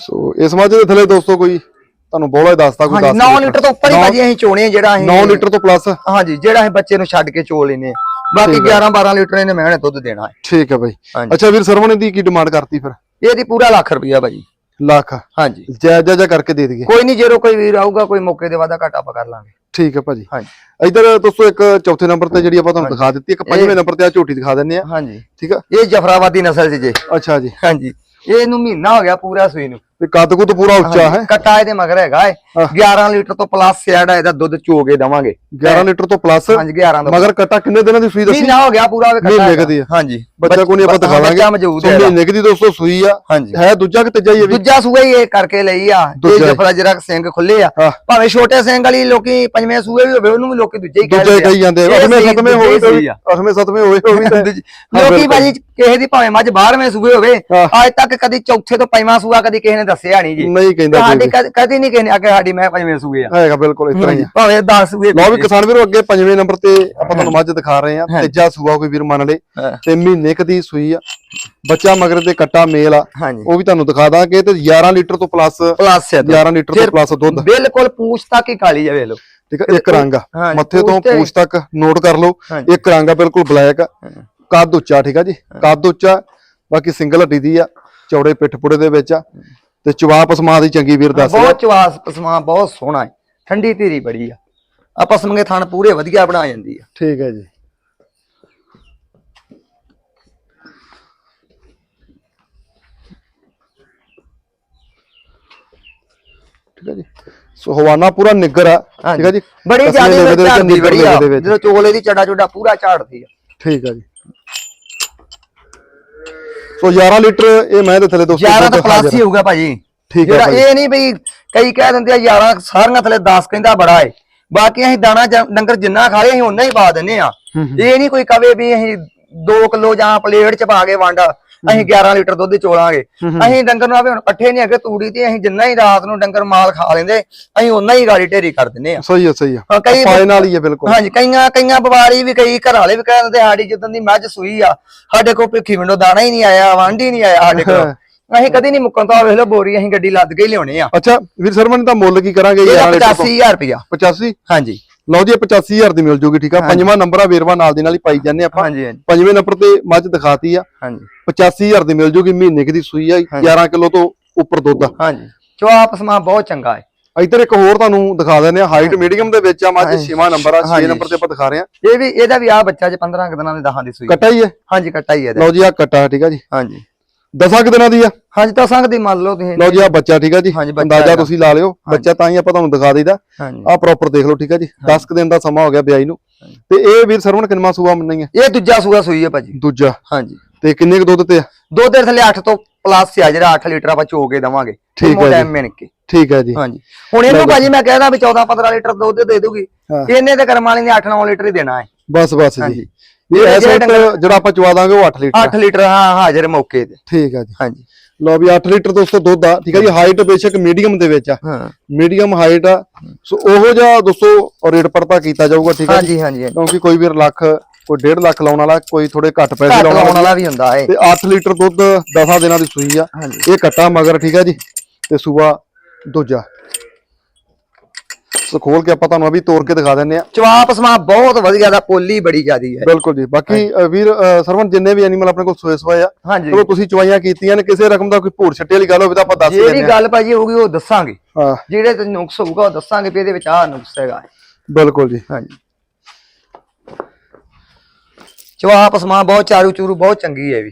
ਸੋ ਇਸ ਮੱਝ ਦੇ ਥੱਲੇ ਦੋਸਤੋ ਕੋਈ ਤੁਹਾਨੂੰ ਬੋਲਾ ਹੀ ਦੱਸਦਾ ਕੋਈ 10 9 ਲੀਟਰ ਤੋਂ ਉੱਪਰ ਹੀ ਭਾਜੀ ਅਸੀਂ ਚੋਣੇ ਆ ਜਿਹੜਾ ਅਸੀਂ 9 ਲੀਟਰ ਤੋਂ ਪਲੱਸ ਹਾਂਜੀ ਜਿਹੜਾ ਅਸੀਂ ਬੱਚੇ ਨੂੰ ਛੱਡ ਕੇ ਚੋ ਲੈਨੇ ਆ। ਬਾਕੀ 11 12 ਲੀਟਰ ਇਹਨੇ ਮੈਂ ਦੁੱਧ ਦੇਣਾ ਹੈ। ਠੀਕ ਹੈ ਬਾਈ। ਅੱਛਾ ਵੀਰ ਸਰਵਣ ਦੀ ਕੀ ਡਿਮਾਂਡ ਕਰਤੀ ਫਿਰ? ਇਹਦੀ ਪੂਰਾ ਲੱਖ ਰੁਪਇਆ ਭਾਜੀ ਲੱਖ। ਹਾਂਜੀ। ਜਾਇਜ਼ ਜਾਇਜ਼ ਕਰਕੇ ਦੇ ਦਈਏ। ਕੋਈ ਨਹੀਂ ਜਦੋਂ ਕੋਈ ਵੀਰ ਆਊਗਾ ਕੋਈ ਮੌਕੇ ਦੇ ਵਾਦਾ ਘਾਟਾ ਆਪਾਂ ਕਰ ਲਾਂਗੇ। ਠੀਕ ਹੈ ਭਾਜੀ। ਹਾਂਜੀ। ਇਧਰ ਦੋਸਤੋ ਇੱਕ ਚੌਥੇ ਨੰਬਰ ਤੇ ਜਿਹੜੀ ਆਪਾਂ ਤੁਹਾਨੂੰ ਦਿਖਾ ਦਿੱਤੀ ਇੱਕ ਪੰਜਵੇਂ ਨੰਬਰ ਤੇ ਆ ਝੋਟੀ ਦਿਖਾ ਦਿੰਨੇ ਆ। ਹਾਂਜੀ। ਠੀਕ ਆ? ਇਹ ਜਫਰਾਬਾਦੀ ਨਸਲ ਚ ਜੇ। ਅੱਛਾ ਜੀ। ਹਾਂਜੀ। ਇਹਨੂੰ ਮਹੀਨਾ ਹੋ ਗਿਆ ਪੂਰਾ ਸੂਈ ਨੂੰ ਵੀ ਕੱਦ ਕੁੱਦ ਪੂਰਾ ਉੱਚਾ ਹੈ ਕੱਟਾ ਇਹਦੇ ਮਗਰ ਹੈਗਾ ਏ ਹਾਂ। 11 ਲੀਟਰ ਤੋਂ ਪਲੱਸ ਸਿਆੜਾ ਇਹਦਾ ਦੁੱਧ ਚੋਗੇ ਦਵਾਂਗੇ 11 ਲੀਟਰ ਤੋਂ ਪਲੱਸ ਹਾਂਜੀ 11 ਦਾ ਮਗਰ ਕੱਟਾ ਕਿੰਨੇ ਦਿਨਾਂ ਦੀ ਸੂਈ ਦੱਸੀ ਮਹੀਨਾ ਹੋ ਗਿਆ ਪੂਰਾ ਵੇ ਕੱਟਾ ਮਹੀਨੇ ਹੈਗਾ। ਕੁ ਦੀ ਆ। ਹਾਂਜੀ ਬੱਚਾ ਕੋਈ ਨਹੀਂ ਆਪਾਂ ਬੱਚਾ ਦਿਖਾ ਲਾਂਗੇ ਮੌਜੂਦ ਸੋ ਹੈ। ਮਹੀਨੇ ਕੁ ਦੀ ਦੋਸਤੋ ਸੂਈ ਆ ਹਾਂਜੀ ਹੈ ਦੂਜਾ ਕਿ ਤੀਜਾ ਹੀ ਵੀ ਦੂਜਾ ਸੂਆ ਹੀ ਇਹ ਕਰਕੇ ਲਈ ਆ ਇਹ ਦੂਜਾ ਹੀ। ਜਫਰਾ ਜਰਾ ਸਿੰਘ ਖੁੱਲੇ ਆ ਹਾਂ। ਭਾਵੇਂ ਛੋਟੇ ਸਿੰਘ ਵਾਲੀ ਲੋਕੀ ਪੰਜਵੇਂ ਸੂਏ ਵੀ ਹੋਵੇ ਉਹਨੂੰ ਵੀ ਲੋਕੀ ਦੂਜੇ ਹੀ ਦੂਜੇ ਕਹਿੰਦੇ ਕਹੀ ਜਾਂਦੇ ਅਠਵੇਂ ਸਤਵੇਂ ਦੂਜੇ ਤਾਂ ਆ। ਅਠਵੇਂ ਸਤਵੇਂ ਹੋਏ ਉਹ ਵੀ ਤਾਂ ਦੂਜੀ- ਹਾਂ, ਲੋਕੀ। ਭਾਜੀ ਕਿਸੇ ਦੀ ਭਾਵੇਂ ਮੱਝ 12ਵੇਂ ਸੂਏ ਹੋਵੇ ਹਾਂ। ਅੱਜ ਤੱਕ ਕਦੀ ਚੌਥੇ ਤੋਂ ਪੰਜਵਾਂ ਸੂਆ ਕਦੀ ਕਿਸੇ ਨੇ ਦੱਸਿਆ ਨਹੀਂ ਜੀ। ਨਹੀਂ ਕਹਿੰਦਾ ਸਾਡੀ। ਕਦ- ਕਦੀ ਨਹੀਂ ਨੇ ਆਖਿਆ ਸਾਡੀ ਮੈਂ ਪੰਜਵੇਂ ਸੂਏ ਆ। ਹੈਗਾ ਬਿਲਕੁਲ ਇਸ ਤਰ੍ਹਾਂ ਹੀ ਆ। ਭਾਵੇਂ 10 ਸੂਏ ਲਓ ਵੀ ਕਿਸਾਨ ਵੀਰੋ ਅੱਗੇ ਪੰਜਵੇਂ ਨੰਬਰ ਤੇ ਆਪਾਂ ਤੁਹਾਨੂੰ ਮੱਝ ਦਿਖਾ ਰਹੇ ਆ। ਤੀਜਾ ਸੂਆ ਕੋਈ ਵੀਰ ਮੰਨ ਲੇ। ਤੇ ਮਹੀਨੇ ਕੁ ਦੀ ਸੂਈ ਆ। ਬੱਚਾ ਮਗਰ ਦੇ ਕੱਟਾ ਮੇਲ ਆ। ਉਹ ਵੀ ਤੁਹਾਨੂੰ ਦਿਖਾ ਦਾਂਗੇ ਤੇ 11 ਲੀਟਰ ਤੋਂ ਪਲੱਸ ਪਲੱਸ ਹੈ 11 ਲੀਟਰ ਤੋਂ ਪਲੱਸ ਦੁੱਧ। ਬਿਲਕੁਲ ਪੂਛ ਤੱਕ ਹੀ ਕਾਲੀ ਆ ਵੇਖ ਲਓ। ਠੀਕ ਹੈ ਇੱਕ ਰੰਗ ਆ। ਮੱਥੇ ਤੋਂ ਪੂਛ ਤੇ- ਤੱਕ ਨੋਟ ਕਰ ਲਓ। ਇੱਕ ਰੰਗ ਆ ਬਿਲਕੁਲ ਬਲੈਕ ਆ। ਕੱਦ ਉੱਚਾ ਠੀਕ ਆ ਜੀ? ਕੱਦ ਉੱਚਾ ਬਾਕੀ ਸਿੰਗਲ ਹੱਡੀ ਦੀ ਆ। ਚੌੜੇ ਪਿੱਠ ਪੁੜੇ ਦੇ ਵਿੱਚ ਆ। ਤੇ ਚਵਾ ਪਸਮਾ ਦੀ ਚੰਗੀ ਵੀਰ ਦੱਸ ਬਹੁਤ ਚਵਾਸ ਪਸਮਾ ਬਹੁਤ ਸੋਹਣਾ ਹੈ। ਠੰਡੀ ਧੀਰੀ ਬੜੀ ਆ। ਆ ਪਸਮਗੇ ਥਣ ਪੂਰੇ ਵਧੀਆ ਬਣਾ ਜਾਂਦੀ ਆ। ਠੀਕ ਹੈ ਜੀ। ਠੀਕ ਹੈ ਜੀ। ਸੋ ਹਵਾਨਾ ਪੂਰਾ ਨਿੱਗਰ ਆ। ਠੀਕ ਹੈ ਜੀ। ਬੜੀ ਤਸਮੇ ਜ਼ਿਆਦਾ ਦੇ ਵਿੱਚ, ਨਿੱਗਰ ਬੜੀ ਆ। ਲੇਵੇ ਦੇ ਵਿੱਚ। ਜਦੋਂ ਚੋਲੇ ਦੀ ਚੜਾ ਚੁੜਾ ਪੂਰਾ ਝਾੜਦੀ ਆ। ਠੀਕ ਹੈ ਜੀ। ਸੋ 11 ਲੀਟਰ ਇਹ ਮੈਂ ਦੇ ਥੱਲੇ ਦੋਸਤੋ 11 ਤਾਂ ਪਲੱਸ ਹੀ ਹੋਊਗਾ ਭਾਜੀ। ਠੀਕ ਹੈ ਜਿਹੜਾ। ਇਹ ਨਹੀਂ ਬਈ ਕਈ ਕਹਿ ਦਿੰਦੇ ਆ 11 ਸਾਰੀਆਂ ਥੱਲੇ 10 ਕਹਿੰਦਾ ਬੜਾ ਏ। ਬਾਕੀ ਅਸੀਂ ਦਾਣਾ ਡੰਗਰ ਜਿੰਨਾ ਖਾ ਲਏ ਅਸੀਂ ਉਹਨਾਂ ਹੀ ਪਾ ਦਿੰਨੇ ਆ। ਇਹ ਨਹੀਂ ਕੋਈ ਕਵੇ ਵੀ ਅਸੀਂ 2 ਕਿਲੋ ਜਾਂ ਪਲੇਟ ਚ ਪਾ ਕੇ ਵੰਡ ਅਸੀਂ 11 ਲੀਟਰ ਦੁੱਧ ਚੋਲਾਂਗੇ ਅਸੀਂ ਡੰਗਰ ਨੂੰ ਆਵੇ ਹੁਣ ਪੱਠੇ ਨਹੀਂ ਹੈਗੇ ਤੂੜੀ ਤੇ ਅਸੀਂ ਜਿੰਨਾ ਹੀ ਰਾਤ ਨੂੰ ਡੰਗਰ ਮਾਲ ਖਾ ਲੈਂਦੇ ਅਸੀਂ ਉਹਨਾਂ ਹੀ ਗਾੜੀ ਢੇਰੀ ਕਰ ਦਿੰਨੇ ਆ ਸਹੀ ਹੈ ਸਹੀ ਹਾਂ, ਹੈ ਕਈ- ਪਾਏ ਨਾਲ ਹੀ ਹੈ ਬਿਲਕੁਲ। ਹਾਂਜੀ ਕਈਆਂ ਕਈਆਂ ਵਪਾਰੀ ਵੀ ਕਈ ਘਰ ਵਾਲੇ ਵੀ ਕਹਿ ਦਿੰਦੇ ਸਾਡੀ ਜਿੱਦਣ ਦੀ ਮੱਝ ਸੂਈ ਆ ਸਾਡੇ ਕੋਲ ਭਿੱਖੀ ਵਿੰਡੋ ਦਾਣਾ ਹੀ ਨਹੀਂ ਆਇਆ ਵਾਂਢੀ ਨਹੀਂ ਆਇਆ ਸਾਡੇ ਕੋਲ। ਅਸੀਂ ਕਦੀ ਨਹੀਂ ਮੁੱਕਣ ਤੋਂ ਵੇਖ ਲਓ ਬੋਰੀ ਅਸੀਂ ਗੱਡੀ ਲੱਦ ਕੇ ਹੀ ਲਿਆਉਣੇ ਆ। ਅੱਛਾ ਵੀਰ ਸਰਮਨ ਦਾ ਮੁੱਲ ਕੀ ਕਰਾਂਗੇ? ਇਹਦਾ 11 ਲੀਟਰ ਤੋਂ 85000 ਰੁਪਇਆ। 85 ਹਾਂਜੀ। ਲਓ ਜੀ ਇਹ 85000 ਦੀ ਮਿਲ ਜੂਗੀ ਠੀਕ ਆ? ਪੰਜਵਾਂ ਨੰਬਰ ਆ ਵੇਰਵਾ ਨਾਲ ਦੀ ਨਾਲ ਹੀ ਪਾਈ ਜਾਂਦੇ ਆਪਾਂ। ਹਾਂਜੀ ਹਾਂਜੀ। ਪੰਜਵੇਂ ਨੰਬਰ ਤੇ ਮੱਝ ਦਿਖਾਤੀ ਆ। ਹਾਂਜੀ। 85000 ਦੀ ਮਿਲ ਜੂਗੀ ਮਹੀਨੇ ਦੀ ਸੂਈ ਆ 11 ਕਿਲੋ ਤੋਂ ਉੱਪਰ ਦੁੱਧ ਆ। ਹਾਂਜੀ। ਚਵਾਪ ਸਮਾ ਬਹੁਤ ਚੰਗਾ ਹੈ। ਇੱਧਰ ਇੱਕ ਹੋਰ ਤੁਹਾਨੂੰ ਦਿਖਾ ਦਿੰਦੇ ਆ ਹਾਈਟ ਮੀਡੀਅਮ ਦੇ ਵਿੱਚ ਆ ਮੱਝ ਹਾਂਜੀ। 6ਵਾਂ ਨੰਬਰ ਆ 6 ਹਾਂਜੀ। ਨੰਬਰ ਤੇ ਆਪਾਂ ਦਿਖਾ ਰਹੇ ਆ ਇਹ ਵੀ ਇਹਦਾ ਵੀ ਆ ਬੱਚਾ ਜੇ 15 ਕੁ ਦਿਨਾਂ ਦੇ ਦਹਾਂ ਦੀ ਸੂਈ ਕੱਟਾ ਹੀ ਹੈ। ਹਾਂਜੀ ਕੱਟਾ ਹੀ ਹੈ ਲਓ ਜੀ ਆ ਕੱਟਾ ਠੀਕ ਆ ਜੀ। ਹਾਂਜੀ। 10 ਕੁ ਦਿਨਾਂ ਦੀ ਆ। ਹਾਂਜੀ ਤਾਂ ਸੰਗਦੀ ਮੰਨ ਲਓ ਤੁਸੀਂ। ਲਓ ਜੀ ਆ ਬੱਚਾ ਠੀਕ ਆ ਜੀ? ਅੰਦਾਜ਼ਾ। ਤੁਸੀਂ ਲਾ ਲਿਓ। ਬੱਚਾ ਤਾਂ ਹੀ ਆਪਾਂ ਤੁਹਾਨੂੰ ਦਿਖਾ ਦਈਦਾ। ਆ ਪ੍ਰੋਪਰ ਦੇਖ ਲਓ ਠੀਕ ਆ ਜੀ? 10 ਕੁ ਦਿਨ ਦਾ ਸਮਾਂ ਹੋ ਗਿਆ ਵਿਆਹੀ ਨੂੰ। ਤੇ ਇਹ ਵੀਰ ਸਰਵਣ ਕਿੰਨਾ ਸੂਆ ਮੰਨੀ ਹੈ ਇਹ ਦੂਜਾ ਸੂਆ ਸੂਈ ਹੈ ਭਾਜੀ। ਦੂਜਾ। ਹਾਂਜੀ। ਤੇ ਕਿੰਨੇ ਕੁ ਦੁੱਧ ਤੇ ਆ? ਦੁੱਧ ਦੇ ਥੱਲੇ 8 ਤੋਂ ਪਲੱਸ ਆ ਜਿਹੜਾ 8 ਲੀਟਰ ਆਪਾਂ ਚੋ ਕੇ ਦਵਾਂਗੇ। ਠੀਕ ਹੈ ਜੀ। ਟਾਈਮ ਮਿਣ ਕੇ। ਠੀਕ ਹੈ ਜੀ। ਹਾਂਜੀ। ਹੁਣ ਇਹਨੂੰ ਭਾਜੀ ਮੈਂ ਕਹਿਦਾ ਵੀ 14 15 ਲੀਟਰ ਦੁੱਧ ਦੇ ਦੂਗੀ। ਇਹਨੇ ਤੇ ਕਰਮ ਵਾਲੀ ਨੇ 8 9 ਲੀਟਰ ਹੀ ਦੇਣਾ ਹੈ। ਬਸ ਬਸ ਜੀ। ਇਹ ਵਕਤ ਡੰਗਰ- ਜਿਹੜਾ ਆਪਾਂ ਚਵਾ ਦਾਂਗੇ ਉਹ 8 ਲੀਟਰ 8 ਲੀਟਰ ਹਾਂ ਹਾਜ਼ਰ ਮੌਕੇ ਤੇ। ਠੀਕ ਆ ਜੀ। ਹਾਂਜੀ। ਲਓ ਵੀ 8 ਲੀਟਰ ਦੋਸਤੋ ਦੁੱਧ ਆ। ਠੀਕ ਆ ਜੀ ਹਾਈਟ ਬੇਸ਼ੱਕ ਮੀਡੀਅਮ ਦੇ ਵਿੱਚ ਆ। ਹਾਂ। ਮੀਡੀਅਮ ਹਾਈਟ ਆ। ਸੋ ਉਹੋ ਜਿਹਾ ਦੋਸਤੋ ਰੇਟ ਪੜਤਾ ਕੀਤਾ ਜਾਊਗਾ ਠੀਕ ਆ ਜੀ। ਹਾਂਜੀ ਹਾਂਜੀ। ਕਿਉਂਕਿ ਕੋਈ ਵੀਰ ਲੱਖ ਕੋਈ 1.5 ਲੱਖ ਲਾਉਣ ਵਾਲਾ ਕੋਈ ਥੋੜੇ ਘੱਟ ਪੈਸੇ ਲਾਉਣ ਵਾਲਾ ਵੀ ਹੁੰਦਾ ਹੈ ਤੇ 8 ਲੀਟਰ ਦੁੱਧ 10 ਦਿਨਾਂ ਦੀ ਸੂਈ ਆ। ਇਹ ਕੱਟਾ ਮਗਰ ਠੀਕ ਆ ਜੀ। ਤੇ ਸੂਆ ਦੂਜਾ। ਸੋ ਖੋਲ ਕੇ ਆਪਾਂ ਤੁਹਾਨੂੰ ਅਭੀ ਤੋੜ ਕੇ ਦਿਖਾ ਦਿੰਨੇ ਆ ਚਵਾਪ ਸਮਾ ਬਹੁਤ ਵਧੀਆ ਦਾ ਪੋਲੀ ਬੜੀ ਜਿਆਦੀ ਹੈ। ਬਿਲਕੁਲ ਜੀ। ਬਾਕੀ ਵੀਰ ਸਰਵਨ ਜਿੰਨੇ ਵੀ ਐਨੀਮਲ ਆਪਣੇ ਕੋਲ ਸੋਏ ਸੋਏ ਆ ਹਾਂਜੀ। ਚਲੋ ਤੁਸੀਂ ਚਵਾਈਆਂ ਕੀਤੀਆਂ ਨੇ ਕਿਸੇ ਰਕਮ ਦਾ ਕੋਈ ਭੂਰ ਛੱਟੇ ਵਾਲੀ ਗੱਲ ਹੋਵੇ ਤਾਂ ਆਪਾਂ ਦੱਸ ਜਿਹੜੀ ਦਿੰਦੇ ਆ ਗੱਲ ਭਾਜੀ ਹੋਊਗੀ ਉਹ ਦੱਸਾਂਗੇ। ਹਾਂ। ਜਿਹੜੇ ਤੇ ਨੁਕਸ ਹੋਊਗਾ ਉਹ ਦੱਸਾਂਗੇ ਵੀ ਇਹਦੇ ਵਿੱਚ ਆਹ ਨੁਕਸ ਹੈਗਾ। ਬਿਲਕੁਲ ਜੀ। ਹਾਂਜੀ। ਚਵਾਪ ਸਮਾ ਬਹੁਤ ਚਾਰੂ ਚੂਰੂ ਬਹੁਤ ਚੰਗੀ ਹੈ ਵੀ।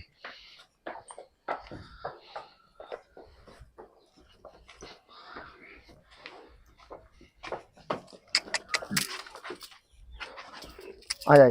ਆ ਜਾ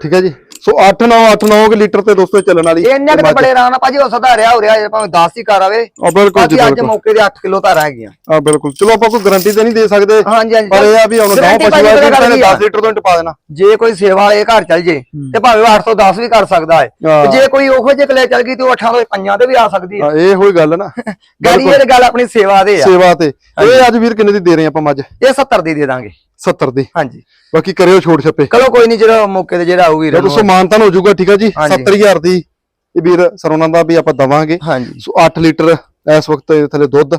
ਠੀਕ ਹੈ ਜੀ। ਸੋ 8 9 8 9 ਲੀਟਰ ਤੇ ਦੋਸਤੋ ਚੱਲਣ ਵਾਲੀ ਇੰਨੇ ਬੜੇ ਆਰਾਮ ਨਾਲ ਭਾਜੀ ਉਹ ਸੁਧਾਰਿਆ ਹੋ ਰਿਹਾ ਜੇ ਭਾਵੇਂ 10 ਹੀ ਕਰ ਆਵੇ। ਆ ਬਿਲਕੁਲ ਜੀ ਬਾਕੀ ਅੱਜ ਮੌਕੇ ਦੇ 8 ਕਿਲੋ ਧਾਰਾਂ ਹੈਗੀਆਂ ਆ ਬਿਲਕੁਲ। ਚਲੋ ਆਪਾਂ ਕੋਈ ਗਾਰੰਟੀ ਤੇ ਨਹੀਂ ਦੇ ਸਕਦੇ ਪਰ ਇਹ ਆ ਵੀ ਹੁਣ ਗਾਂ Guarantee ਪਸ਼ੂ ਭਾਜੀ ਆ ਪਤਾ ਗੱਲ ਜੀ ਕੀ ਆ? 10 ਲੀਟਰ ਤੋਂ ਹੀ ਟਪਾ ਦੇਣਾ। ਜੇ ਕੋਈ ਸੇਵਾ ਵਾਲੇ ਘਰ ਚੱਲ ਜੇ ਤੇ ਭਾਵੇਂ ਉਹ 810 ਵੀ ਕਰ ਸਕਦਾ ਹੈ। ਹਾਂ। ਜੇ ਕੋਈ ਉਹੋ ਜਿਹੇ ਕਲੇ ਚੱਲ ਗਈ ਤੇ ਉਹ 8 ਤੋਂ ਪੰਜਾਂ ਤੇ ਵੀ ਆ ਸਕਦੀ ਹੈ। ਹਾਂ, ਇਹ ਹੋਈ ਗੱਲ ਨਾ। ਗਾੜੀ ਇਹ ਗੱਲ ਆਪਣੀ ਸੇਵਾ ਦੇ ਆ। ਸੇਵਾ ਤੇ। ਇਹ ਅੱਜ ਵੀਰ ਕਿੰਨੇ ਦੀ ਦੇ ਰਹੇ ਆਪਾਂ ਮੱਝ? ਇਹ 70 ਦੀ ਦੇ ਦਾਂਗੇ। 70 ਦੀ। ਹਾਂਜੀ। ਬਾਕੀ ਕਰਿਓ ਛੋਟ ਛੱਪੇ। ਚਲੋ ਕੋਈ ਨਹੀਂ ਜਿਹੜਾ ਮੌਕੇ ਤੇ ਜਿਹੜਾ ਆਊਗੀ ਜਦੋਂ ਸਮਾਨਤਨ ਹੋ ਜਾਊਗਾ ਠੀਕ ਹੈ ਜੀ? ਹਾਂਜੀ। 70000 ਦੀ। ਇਹ ਵੀਰ ਸਰੋਨਾ ਦਾ ਵੀ ਆਪਾਂ ਦਵਾਂਗੇ। ਹਾਂਜੀ। ਸੋ 8 ਲੀਟਰ ਇਸ ਵਕਤ ਥੱਲੇ ਦੁੱਧ।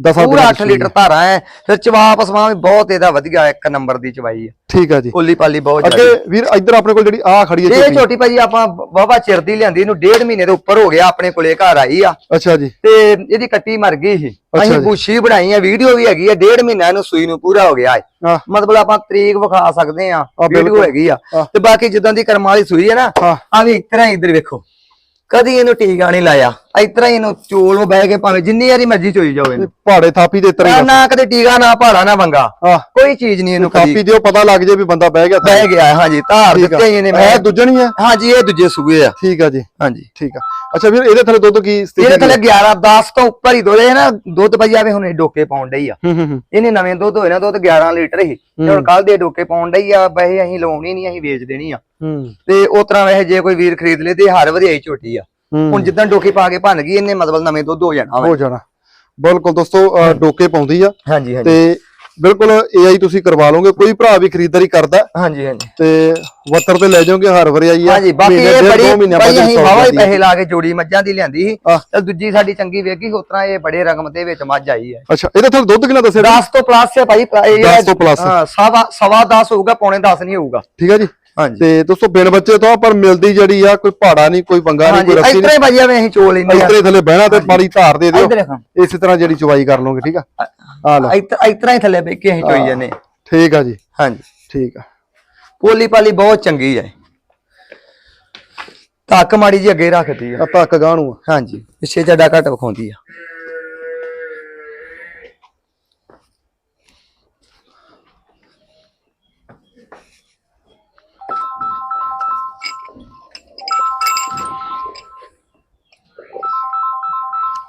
ਦਸਾਂ ਪੂਰਾ ਦਿਨਾਂ 8 ਦੀ ਲੀਟਰ ਧਾਰਾ ਹੈ ਫਿਰ ਚਵਾ ਪਸਮਾ ਵੀ ਬਹੁਤ ਇਹਦਾ ਵਧੀਆ ਇੱਕ ਨੰਬਰ ਦੀ ਚਵਾਈ ਹੈ ਠੀਕ ਆ ਜੀ। ਕੋਲੀ ਪਾਲੀ ਬਹੁਤ ਅੱਗੇ ਵੀਰ ਇੱਧਰ ਆਪਣੇ ਕੋਲ ਜਿਹੜੀ ਆ ਖੜੀ ਹੈ ਇਹ ਛੋਟੀ। ਭਾਜੀ ਆਪਾਂ ਵਾਵਾ ਚਿਰ ਦੀ ਲਿਆਂਦੀ ਇਹਨੂੰ ਡੇਢ ਮਹੀਨੇ ਦੇ ਉੱਪਰ ਹੋ ਗਿਆ ਆਪਣੇ ਕੋਲੇ ਘਰ ਆਈ ਆ। ਅੱਛਾ ਜੀ। ਤੇ ਇਹਦੀ ਕੱਟੀ ਮਰ ਗਈ ਸੀ। ਅਸੀਂ। ਗੁੱਛੀ ਬਣਾਈ ਆ ਵੀਡੀਓ ਵੀ ਹੈਗੀ ਆ ਡੇਢ ਮਹੀਨਾ ਇਹਨੂੰ ਸੂਈ ਨੂੰ ਪੂਰਾ ਹੋ ਗਿਆ ਹੈ ਹਾਂ। ਮਤਲਬ ਆਪਾਂ ਤਰੀਕ ਵਿਖਾ ਸਕਦੇ ਆ ਹਾਂ, ਵੀਡੀਓ। ਹੈਗੀ ਆ। ਹਾਂ। ਤੇ ਬਾਕੀ ਜਿੱਦਾਂ ਦੀ ਕਰਮਾਂ ਵਾਲੀ ਸੂਈ ਹੈ ਨਾ ਹਾਂ। ਆ ਵੀ ਇਤਰਾ ਇੱਧਰ ਵੇਖੋ। ਕਦੀ ਇਹਨੂੰ ਟੀਕਾ ਨਹੀਂ ਲਾਇਆ। ਇਤਰਾ ਇਹਨੂੰ ਚੋਲ ਨੂੰ ਬਹਿ ਕੇ ਭਾਵੇਂ ਜਿੰਨੀ ਵਾਰੀ ਮਰਜ਼ੀ ਚੋਈ ਜਾਓ ਇਹਨੂੰ। ਪਹਾੜੇ ਥਾਪੀ ਦੇ ਤਰੇ ਨਾ- ਨਾ ਕਦੇ ਟੀਕਾ ਨਾ ਭਾੜਾ ਨਾ ਵੰਗਾ ਕੋਈ ਚੀਜ਼ ਨਹੀਂ ਇਹਨੂੰ ਕਦੀ। ਥਾਪੀ ਦਿਓ ਪਤਾ ਲੱਗ ਜੇ ਵੀ ਬੰਦਾ ਬਹਿ ਗਿਆ ਬਹਿ ਗਿਆ ਹਾਂਜੀ ਧਾਰ ਦਿੱਤੇ ਇਹਨੇ ਇਹ ਮੈਂ ਦੁੱਜਣੀ ਹੈ? ਹਾਂਜੀ ਇਹ ਦੂਜੇ ਸੂਏ ਆ। ਠੀਕ ਆ ਜੀ। ਹਾਂਜੀ। ਠੀਕ ਆ। ਅੱਛਾ ਵੀਰ ਇਹਦੇ ਥੱਲੇ ਦੁੱਧ ਕੀ ਸਥਿਤੀ ਇਹਦੇ ਥੱਲੇ 11 10 ਤੋਂ ਉੱਪਰ ਹੀ ਦੋਲੇ ਨਾ ਦੁੱਧ ਪਈ ਜਾਵੇ ਹੁਣ ਇਹ ਡੋਕੇ ਪਾਉਣ ਡਈ ਆ। ਇਹਨੇ ਨਵੇਂ ਦੁੱਧ ਹੋਏ ਨਾ ਦੁੱਧ 11 ਲੀਟਰ ਹੀ। ਤੇ ਹੁਣ ਕੱਲ ਦੇ ਡੋਕੇ ਪਾਉਣ ਡਈ ਆ ਵੈਸੇ ਅਸੀਂ ਲਾਉਣੀ ਨਹੀਂ ਅਸੀਂ ਵੇਚ ਦੇਣੀ ਆ। ਤੇ ਉਸ ਤਰ੍ਹਾਂ ਵੈਸੇ ਜੇ ਕੋਈ ਵੀਰ ਖਰੀਦ ਲੇ ਤੇ ਹਰ ਵਧਾਈ ਝੋਟੀ ਆ। ਹੁਣ ਜਿੱਦਾਂ ਡੋਕੇ ਪਾ ਕੇ ਭੰਨ ਗਈ ਇਹਨੇ ਮਤਲਬ ਨਵੇਂ ਦੁੱਧ ਹੋ ਜਾਣਾ। ਹੋ ਜਾਣਾ। ਬਿਲਕੁਲ ਦੋਸਤੋ ਡੋਕੇ ਪਾਉਂਦੀ ਆ। ਹਾਂਜੀ ਹਾਂਜੀ। ਤੇ ਬਿਲਕੁਲ ਏਆਈ ਤੁਸੀਂ ਕਰਵਾ ਲਓਗੇ ਕੋਈ ਭਰਾ ਵੀ ਖਰੀਦਦਾਰੀ ਕਰਦਾ ਹਾਂਜੀ ਹਾਂਜੀ ਤੇ ਵੱਤਰ ਤੇ ਲੈ ਜਾਓਗੇ ਹਰ ਵਾਰੀ ਆਈ ਹਾਂਜੀ ਬਾਕੀ ਇਹ ਬੜੀ ਭਾਈ ਅਸੀਂ ਵਾਵਾ ਹੀ। ਪੈਸੇ ਲਾ ਕੇ ਜੋੜੀ ਮੱਝਾਂ ਦੀ ਲਿਆਂਦੀ ਸੀ। ਤੇ ਦੂਜੀ ਸਾਡੀ ਚੰਗੀ ਵੇਖੀ ਉਸ ਤਰ੍ਹਾਂ ਇਹ ਬੜੇ ਰਕਮ ਦੇ ਵਿੱਚ ਮੱਝ ਆਈ ਹੈ ਅੱਛਾ ਇਹਦੇ ਥੱਲੇ ਦੁੱਧ ਕਿੰਨਾ ਦੱਸਿਆ 10 ਤੋਂ ਪਲੱਸ ਹੈ ਭਾਈ ਇਹ 10 ਤੋਂ। ਹਾਂ, ਸਵਾ ਸਵਾ 10 ਹੋਊਗਾ ਪੌਣੇ 10 ਨਹੀਂ ਹੋਊਗਾ ਠੀਕ ਆ ਜੀ ਤੇ ਦੋਸਤੋ ਬਿਨ ਬੱਚੇ ਤੋਂ ਪਰ ਮਿਲਦੀ ਜਿਹੜੀ ਆ ਕੋਈ ਪਹਾੜਾ ਨਹੀਂ ਕੋਈ ਬੰਗਾ ਨਹੀਂ ਕੋਈ ਰੱਸੀ ਇਤਰੇ ਨਹੀਂ। ਭਾਜੀ ਐਵੇਂ ਅਸੀਂ ਚੋਲ ਲੈਂਦੇ ਆ। ਇਤਰੇ ਥੱਲੇ ਬਹਿਣਾ ਤੇ ਮਾੜੀ ਧਾਰ ਦੇ ਦਿਓ। ਇਸੇ ਤਰ੍ਹਾਂ ਜਿਹੜੀ ਚਵਾਈ ਕਰ ਲਓਗੇ ਠੀਕ ਆ? ਆ ਲੈ ਇਤਰਾ ਹੀ ਥੱਲੇ ਬੈ ਕੇ ਅਸੀਂ ਚੋਈ ਜਾਂਦੇ। ਠੀਕ ਆ ਜੀ। ਹਾਂਜੀ। ਠੀਕ ਆ। ਪੋਲੀ ਪਾਲੀ ਬਹੁਤ ਚੰਗੀ ਹੈ ਤੱਕ ਮਾੜੀ ਜੀ ਅੱਗੇ ਰੱਖਦੀ ਆ। ਤੱਕ ਗਾਣੂ ਹਾਂਜੀ। ਪਿੱਛੇ ਜੱਡਾ ਘੱਟ ਵਿਖਾਉਂਦੀ ਆ।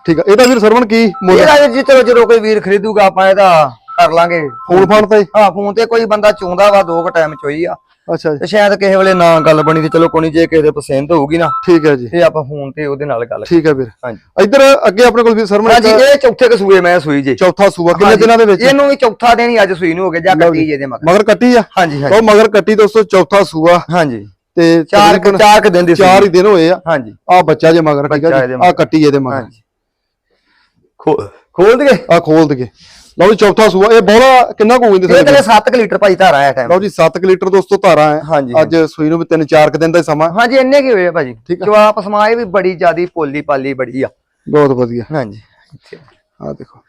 ਠੀਕ ਆ। ਇਹਦਾ ਵੀਰ ਸਰਵਣ ਕੀ ਮੁੱਲ? ਇਹਦਾ ਜੀ ਚਲੋ ਜਦੋਂ ਕੋਈ ਵੀਰ ਖਰੀਦੂਗਾ ਆਪਾਂ ਇਹਦਾ ਕਰ ਲਾਂਗੇ। ਫੋਨ ਫਾਨ ਤੇ? ਹਾਂ ਫੋਨ ਤੇ ਕੋਈ ਬੰਦਾ ਚੁੰਦਾ ਵਾ ਦੋ ਕੁ ਟਾਈਮ ਚੋਈ ਆ। ਅੱਛਾ ਜੀ। ਤੇ ਸ਼ਾਇਦ ਕਿਸੇ ਵੇਲੇ ਨਾ ਗੱਲ ਬਣੀ ਤੇ ਚਲੋ ਨੀ, ਜੇ ਕਿਸੇ ਦੇ ਪਸੰਦ ਹੋਊਗੀ ਨਾ ਠੀਕ ਹੈ ਜੀ। ਤੇ ਆਪਾਂ ਫੋਨ ਤੇ ਉਹਦੇ ਨਾਲ ਗੱਲ ਠੀਕ ਹੈ ਵੀਰ। ਹਾਂਜੀ ਇੱਧਰ ਅੱਗੇ ਆਪਣੇ ਕੋਲ ਵੀਰ ਸਰਵਣ ਹਾਂਜੀ ਇਹ ਚੌਥੇ ਕਸੂਏ ਮੈਂ ਸੂਈ ਜੀ। ਚੌਥਾ ਸੂਆ ਕਿੰਨੇ ਦਿਨਾਂ ਦੇ ਵਿੱਚ? ਇਹਨੂੰ ਵੀ ਚੌਥਾ ਦਿਨ ਹੀ ਅੱਜ ਸੂਈ ਨੂੰ ਹੋ ਗਿਆ ਜਾਂ ਕੱਟੀ ਜੇ। ਦੇ ਮਗਰ। ਮਗਰ ਕੱਟੀ ਆ? ਹਾਂਜੀ ਹਾਂਜੀ ਉਹ ਮਗਰ ਕੱਟੀ ਦੋਸਤੋ ਚੌਥਾ ਸੂਆ। ਹਾਂਜੀ ਤੇ ਚਾਰ ਚਾਰ ਕੁ ਦਿਨ ਦੀ ਚਾਰ ਹੀ ਦਿਨ ਹੋਏ ਆ। ਹਾਂਜੀ ਆ ਬੱਚਾ ਜੇ ਮਗਰ ਠੀਕ ਆ ਜੀ। ਆ ਕੱਟੀ ਇਹਦੇ ਮਗਰ। ਹਾਂਜੀ ਖੋਲ ਦਗੇ ਆ ਖੋਲ ਦਗੇ ਲਓ ਜੀ ਚੌਥਾ ਸੂਆ। ਇਹ ਬੋਲਾ ਕਿੰਨਾ ਕੁ ਹੋਈਂਦੇ ਇਹ ਤੇ 7 ਲੀਟਰ ਭਾਈ ਧਾਰਾ ਆਇਆ ਟਾਈਮ ਲਓ ਜੀ 7 ਲੀਟਰ ਦੋਸਤੋ ਧਾਰਾ ਹੈ। ਹਾਂਜੀ, ਅੱਜ ਸੂਈ ਨੂੰ ਵੀ 3-4 ਕ ਦਿਨ ਦਾ ਹੀ ਸਮਾਂ। ਹਾਂਜੀ ਇੰਨੇ ਕੀ ਹੋਏ ਆ ਭਾਜੀ? ਠੀਕ ਆ। ਜਵਾਬ ਸਮਾਏ ਵੀ ਬੜੀ ਜਿਆਦੀ ਪੋਲੀ ਪਾਲੀ ਬੜੀ ਆ। ਬਹੁਤ ਵਧੀਆ। ਹਾਂਜੀ। ਆ ਦੇਖੋ।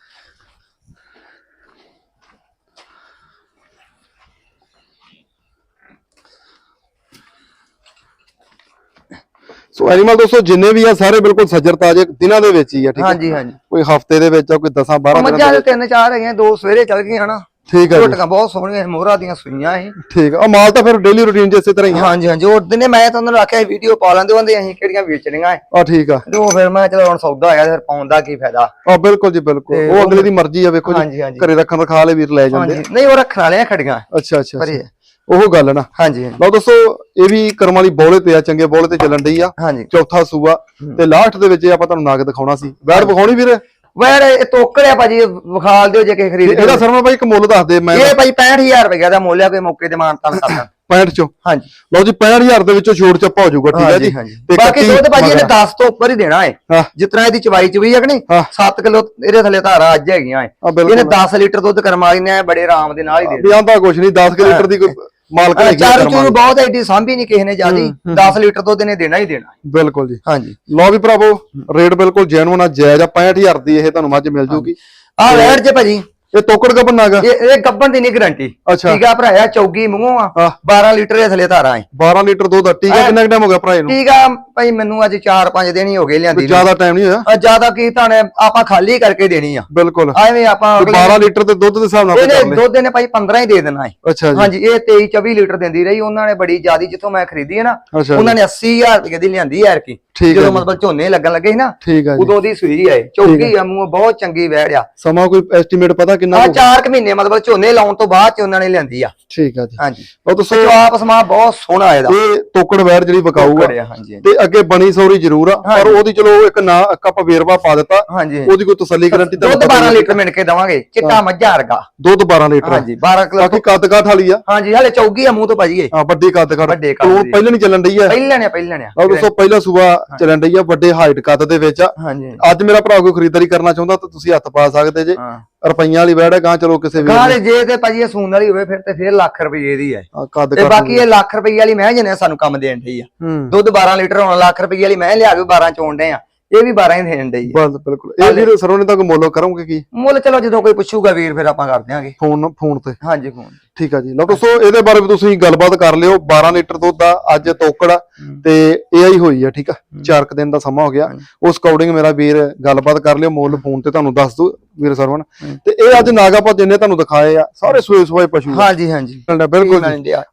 ਸੋ ਐਨੀਮਲ ਦੋਸਤੋ ਜਿੰਨੇ ਵੀ ਆ ਸਾਰੇ ਬਿਲਕੁਲ ਸੱਜਰ ਤਾਜੇ ਦਿਨਾਂ ਦੇ ਵਿੱਚ ਹੀ ਆ ਠੀਕ ਹੈ। ਹਾਂਜੀ ਹਾਂਜੀ। ਕੋਈ ਹਫ਼ਤੇ ਦੇ ਵਿੱਚ ਆ ਕੋਈ 10 12 ਦਿਨਾਂ ਮੱਝਾਂ ਦੇ ਤਿੰਨ ਚਾਰ ਹੈਗੀਆਂ ਦੋ ਸਵੇਰੇ ਚੱਲ ਗਈਆਂ ਨਾ ਠੀਕ ਹੈ ਝੋਟੀਆਂ ਬਹੁਤ ਸੋਹਣੀਆਂ ਮੋਹਰਾ ਦੀਆਂ ਸੂਈਆਂ ਸੀ। ਠੀਕ ਆ। ਮਾਲ ਤਾਂ ਫਿਰ ਡੇਲੀ ਰੂਟੀਨ ਜਿਸੇ ਤਰ੍ਹਾਂ ਹੀ ਆ। ਹਾਂਜੀ ਹਾਂਜੀ। ਉਹ ਦਿਨੇ ਮੈਂ ਤਾਂ ਉਹਨਾਂ ਨੂੰ ਆਖਿਆ ਵੀਡੀਓ ਪਾ ਲੈਂਦੇ ਹੁੰਦੇ ਅਸੀਂ ਕਿਹੜੀਆਂ ਵੇਚਣੀਆਂ ਆ ਠੀਕ ਆ। ਉਹ ਫਿਰ ਮੈਂ ਚਲੋ ਹੁਣ ਸੌਦਾ ਆਇਆ ਫਿਰ ਪਾਉਣ ਦਾ ਕੀ ਫਾਇਦਾ। ਆ ਬਿਲਕੁਲ ਜੀ ਬਿਲਕੁਲ। ਉਹ ਅਗਲੇ ਦੀ ਮਰਜ਼ੀ ਆ ਵੇਖੋ ਜੀ। ਘਰੇ ਰੱਖਣ ਰਖਾ ਲੈ ਵੀਰ ਲੈ ਜਾਂਦੇ ਨਹੀਂ ਉਹ ਰੱਖਣ ਵਾਲੀਆਂ ਖੜੀਆਂ। ਅੱਛਾ ਅੱਛਾ। ਇਹ ਉਹ ਗੱਲ ਨਾ। ਹਾਂਜੀ ਲਓ ਦੋਸਤੋ ਇਹ ਵੀ ਕਰਮ ਵਾਲੀ ਬੋਲੇ ਤੇ ਆ ਚੰਗੇ ਬੋਲੇ ਤੇ ਚੱਲਣ ਡਈ ਆ। ਹਾਂਜੀ। ਚੌਥਾ ਸੂਆ। ਤੇ ਲਾਸਟ ਦੇ ਵਿੱਚ ਇਹ ਆਪਾਂ ਤੁਹਾਨੂੰ ਨਾਗ ਦਿਖਾਉਣਾ ਸੀ। ਵੈੜ ਵਿਖਾਉਣੀ ਵੀਰ? ਵੈਰ ਇਹ ਤੋਕੜਿਆ ਭਾਜੀ ਵਿਖਾਲ ਦਿਓ ਜੇ ਕਿਸੇ ਖਰੀਦ ਇਹਦਾ ਸਰਮਾ ਬਾਈ ਇੱਕ ਮੁੱਲ ਦੱਸ ਦੇ ਮੈਂ ਇਹ ਭਾਈ 65000 ਰੁਪਏ ਦਾ ਮੁੱਲ ਆ ਕੋਈ ਮੌਕੇ ਤੇ ਮਾਨਤਾਨ ਕਰਨਾ 65 ਚੋਂ? ਹਾਂਜੀ। ਲਓ ਜੀ 65000 ਦੇ ਵਿੱਚੋਂ ਛੋੜ ਚੱਪਾ ਹੋ ਜਾਊਗਾ ਠੀਕ ਹੈ ਜੀ। ਬਾਕੀ ਦੁੱਧ ਭਾਜੀ ਇਹਨੇ ਮਗਰ। 10 ਤੋਂ ਉੱਪਰ ਹੀ ਦੇਣਾ ਹੈ। ਹਾਂ ਜਿਤਨਾ ਇਹਦੀ ਚਵਾਈ ਚਵੀ ਹੈ ਕਿ ਨਹੀਂ? ਹਾਂ। 7 ਕਿਲੋ ਇਹਦੇ ਥੱਲੇ ਧਾਰਾ ਅੱਜ ਹੈਗੀਆਂ ਇਹਨੇ 10 ਲੀਟਰ ਦੁੱਧ ਕਰਮਾਲੀ ਨੇ ਬੜੇ ਆਰਾਮ ਦੇ ਨਾਲ ਹੀ ਦੇ ਵੀ ਆਂਦਾ ਕੁਛ ਨਹੀਂ 10 ਲੀਟਰ ਦੀ ਕੋਈ ਮਾਲਕ ਆ ਚਾਰੂ ਚੂਰੂ। ਬਹੁਤ ਐਡੀ ਸਾਂਭੀ ਨਹੀਂ ਕਿਸੇ ਨੇ ਜਿਆਦੀ। 10 ਲੀਟਰ ਦੁੱਧ ਇਹਨੇ ਦੇਣਾ ਹੀ ਦੇਣਾ। ਬਿਲਕੁਲ ਜੀ। ਹਾਂਜੀ। ਲਓ ਵੀ ਭਰਾਵੋ ਰੇਟ ਬਿਲਕੁਲ ਜੈਨੂਨ ਆ ਜਾਇਜ਼ ਆ 65000 ਦੀ ਇਹ ਤੁਹਾਨੂੰ ਮੱਝ ਮਿਲ ਜੂਗੀ। ਆਹ ਲੈਟ ਜੇ ਭਾਜੀ। ਇਹ ਤੋਕੜ ਗੱਬਨ ਨਾਗਾ ਇਹ ਇਹ ਗੱਬਨ ਦੀ ਨਹੀਂ ਗਰੰਟੀ ਅੱਛਾ। ਟੀਕਾ ਭਰਾਇਆ ਚੌਗੀ ਮੂੰਹੋਂ ਆ। ਹਾਂ। 12 ਲੀਟਰ ਦੇ ਥੱਲੇ ਧਾਰਾ ਹੈ 12 ਲੀਟਰ ਦੁੱਧ ਆ ਟੀਕਾ ਕਿੰਨਾ ਟਾਈਮ ਹੋ ਗਿਆ ਭਰਾ ਇਹਨੂੰ? ਟੀਕਾ ਭਾਈ ਮੈਨੂੰ ਅੱਜ 4-5 ਦਿਨ ਹੀ ਹੋ ਗਏ ਲਿਆਂਦੀ ਨੂੰ। ਜ਼ਿਆਦਾ ਟਾਈਮ ਨਹੀਂ ਹੋਇਆ? ਆ ਜ਼ਿਆਦਾ ਕੀ ਤਾਂ ਆਪਾਂ ਖਾਲੀ ਕਰਕੇ ਦੇਣੀ ਆ। ਬਿਲਕੁਲ। ਐਵੇਂ ਆਪਾਂ ਤੇ ਅਗਲੇ 12 ਲੀਟਰ ਦੇ ਦੁੱਧ ਦੇ ਹਿਸਾਬ ਨਾਲ ਆਪਾਂ ਕਰ ਇਹਨੇ ਲਏ ਦੁੱਧ ਇਹਨੇ ਭਾਈ 15 ਹੀ ਦੇ ਦੇਣਾ ਹੈ ਅੱਛਾ ਜੀ। ਹਾਂਜੀ ਇਹ 23 24 ਲੀਟਰ ਦਿੰਦੀ ਰਹੀ। ਉਹਨਾਂ ਨੇ ਬੜੀ ਜਿਆਦੀ ਜਿੱਥੋਂ ਮੈਂ ਖਰੀਦੀ ਹੈ ਨਾ ਅੱਛਾ ਉਹਨਾਂ ਨੇ 80000 ਰੁਪਏ ਦੀ ਲਿਆਂਦੀ ਯਾਰ ਕੀ ਠੀਕ ਹੈ ਜਦੋਂ ਜੀ। ਮਤਲਬ ਝੋਨੇ ਲੱਗਣ ਲੱਗੇ ਸੀ ਨਾ ਠੀਕ ਆ ਜੀ। ਉਦੋਂ ਦੀ ਸੂਈ ਆਏ ਚੌਕੀ ਆ। ਮੂੰਹ ਬਹੁਤ ਚੰਗੀ ਵਹਿੜ ਆ। ਸਮਾਂ ਕੋਈ ਐਸਟੀਮੇਟ ਪਤਾ ਕਿੰਨਾ ਆ ਕੁ- 4 ਮਹੀਨੇ ਮਤਲਬ ਝੋਨੇ ਲਾਉਣ ਤੋਂ ਬਾਅਦ ਚ ਉਹਨਾਂ ਨੇ ਲਿਆਂਦੀ ਆ। ਠੀਕ ਆ ਜੀ। ਹਾਂਜੀ। ਉਹ ਦੱਸੋ ਸੋ ਆਪਸ ਮਾ ਬਹੁਤ ਸੋਹਣਾ ਇਹਦਾ। ਇਹ ਤੋਕੜ ਵੈਰ ਜਿਹੜੀ ਵਿਕਾਊ ਆ ਹਾਂਜੀ ਤੇ ਅੱਗੇ ਬਣੀ ਸੌਰੀ ਜ਼ਰੂਰ ਆ ਪਰ। ਉਹਦੀ ਚਲੋ ਇੱਕ ਨਾ ਇੱਕ ਆਪਾਂ ਵੇਰਵਾ ਪਾ ਦਿੱਤਾ ਹਾਂਜੀ। ਉਹਦੀ ਕੋਈ ਤਸੱਲੀ ਗਰੰਟੀ ਦੁੱਧ 12 ਲੀਟਰ ਮਿਣ ਕੇ ਦਵਾਂਗੇ ਚਿੱਟਾ ਮੱਝਾਂ ਵਰਗਾ। ਦੁੱਧ 12 ਲੀਟਰ ਆ। ਹਾਂਜੀ 12 ਕਿਲੋ ਬਾਕੀ ਕੱਦ ਕਾਠ ਵਾਲੀ ਆ। ਹਾਂਜੀ ਹਲੇ ਚੌਗੀ ਆ ਮੂੰਹ ਤੋਂ ਭਾਜੀ ਇਹ। ਹਾਂ ਵੱਡੀ ਕੱਦ ਕਾਠ। ਵੱਡੇ ਕੱਦ ਉਹ ਦੀ। ਪਹਿਲਾਂ ਨਹੀਂ ਚੱਲਣ ਡਈ ਆ। ਪਹਿਲਾਂ ਨੇ ਪਹਿਲਾਂ ਨੇ ਉਹ ਦੱਸੋ ਪਹਿਲਾ ਸੂਬਾ ਚੱਲਣ ਡਈ ਆ ਵੱਡੇ ਹਾਈਟ ਕੱਦ ਦੇ ਵਿੱਚ ਆ। ਹਾਂਜੀ। ਅੱਜ ਮੇਰਾ ਭਰਾ ਕੋਈ ਖਰੀਦਦਾਰੀ ਕਰਨਾ ਚਾਹੁੰਦਾ ਤਾਂ ਤੁਸੀਂ ਹੱਥ ਪਾ ਸਕਦੇ ਜੇ। ਹਾਂ। ਰੁਪਈਆਂ ਵਾਲੀ ਵੈੜ ਹੈ ਗਾਂ ਚਲੋ ਕਿਸੇ ਵੀ ਦੇ ਜੇ ਤੇ ਭਾਜੀ ਇਹ ਸੂਣ ਵਾਲੀ ਹੋਵੇ ਫਿਰ ਤੇ ਫਿਰ ਲੱਖ ਰੁਪਏ ਦੀ ਹੈ। ਕੱਦ ਤੇ ਬਾਕੀ ਇਹ ਲੱਖ ਰੁਪਏ ਵਾਲੀ ਮੈਂ ਜਨੇ ਸਾਨੂੰ ਕੰਮ ਦੇਣ ਢਈ ਆ। ਹੂੰ। ਦੁੱਧ 12 ਲੀਟਰ ਹੁਣ ਲੱਖ ਰੁਪਏ ਵਾਲੀ ਮੈਂ ਲਿਆ ਕੇ 12 ਚੋਣ ਡੇ ਆ। ਇਹ ਵੀ 12 ਹੀ ਦੇਣ ਢਈ ਆ। ਬਸ ਬਿਲਕੁਲ। ਇਹ ਵੀਰ ਸਰੋਂ ਨੇ ਤਾਂ ਕੋਈ ਮੁੱਲ ਕਰੋਗੇ ਕੀ? ਮੁੱਲ ਚਲੋ ਜਦੋਂ ਕੋਈ ਪੁੱਛੂਗਾ ਵੀਰ ਫਿਰ ਆਪਾਂ ਕਰ ਦਿਆਂਗੇ। ਫੋਨ ਫੋਨ ਤੇ। ਹਾਂਜੀ ਫੋਨ ਠੀਕ ਆ ਜੀ। ਲਓ ਦੋਸਤੋ ਇਹਦੇ ਬਾਰੇ ਵੀ ਤੁਸੀਂ ਗੱਲਬਾਤ ਕਰ ਲਿਓ। 12 ਲੀਟਰ ਦੁੱਧ ਆ ਅੱਜ ਤੋਕੜ ਆ ਤੇ ਏਆਈ ਹੋਈ ਆ ਠੀਕ ਆ? ਚਾਰ ਕੁ ਦਿਨ ਦਾ ਸਮਾਂ ਹੋ ਗਿਆ। ਉਸ ਅਕੋਰਡਿੰਗ ਮੇਰਾ ਵੀਰ ਗੱਲਬਾਤ ਕਰ ਲਿਓ ਮੁੱਲ ਫੋਨ ਤੇ ਤੁਹਾਨੂੰ ਦੱਸ ਦੂ ਵੀਰ ਸਰਵਣ। ਤੇ ਇਹ ਅੱਜ ਨਾਗਾਪਾ ਜਿੰਨੇ ਤੁਹਾਨੂੰ ਦਿਖਾਏ ਆ ਸਾਰੇ ਸੂਏ ਸੂਏ ਪਸ਼ੂ ਹਾਂਜੀ ਹਾਂਜੀ। ਬਿਲਕੁਲ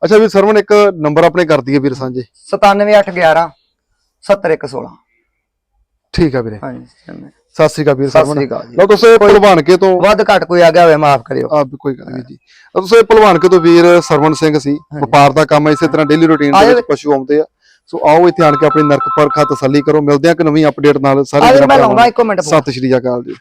ਅੱਛਾ ਵੀਰ ਸਰਵਣ ਇੱਕ ਨੰਬਰ ਆਪਣੇ ਕਰ ਦਈਏ ਵੀਰ ਸਾਂਝੇ। 97811 70116 ਠੀਕ ਆ ਵੀਰੇ। ਹਾਂਜੀ ਸਤਿ ਸ੍ਰੀ ਅਕਾਲ ਵੀਰ ਸਤਿ ਸਰਵਣ ਸ੍ਰੀ ਅਕਾਲ ਜੀ। ਲਓ ਤੁਸੀਂ ਭਲਵਾਨਕੇ ਤੋਂ ਵੱਧ ਘੱਟ ਕੋਈ ਆ ਗਿਆ ਹੋਵੇ ਮਾਫ ਕਰਿਓ। ਆ ਵੀ ਕੋਈ ਗੱਲ ਨਹੀਂ ਜੀ। ਲਓ ਤੁਸੀਂ ਭਲਵਾਨਕੇ ਤੋਂ ਵੀਰ ਸਰਵਣ ਸਿੰਘ ਸੀ। ਵਪਾਰ ਦਾ ਕੰਮ ਹੈ ਇਸੇ ਤਰ੍ਹਾਂ ਡੇਲੀ ਰੁਟੀਨ ਦੇ ਵਿੱਚ ਪਸ਼ੂ ਆਉਂਦੇ ਆ। ਸੋ ਆਓ ਇੱਥੇ ਆਣ ਕੇ ਆਪਣੀ ਨਰਕ ਪਰਖਾ ਤਸੱਲੀ ਕਰੋ। ਮਿਲਦੇ ਆ ਕਿ ਨਵੀਂ ਅਪਡੇਟ ਨਾਲ। ਸਾਰੇ ਆ ਵੀਰਾਂ ਮੈਂ ਲਾਉਂਦਾ ਇੱਕ ਮਿੰਟ। ਸਤਿ ਸ਼੍ਰੀ ਅਕਾਲ ਜੀ।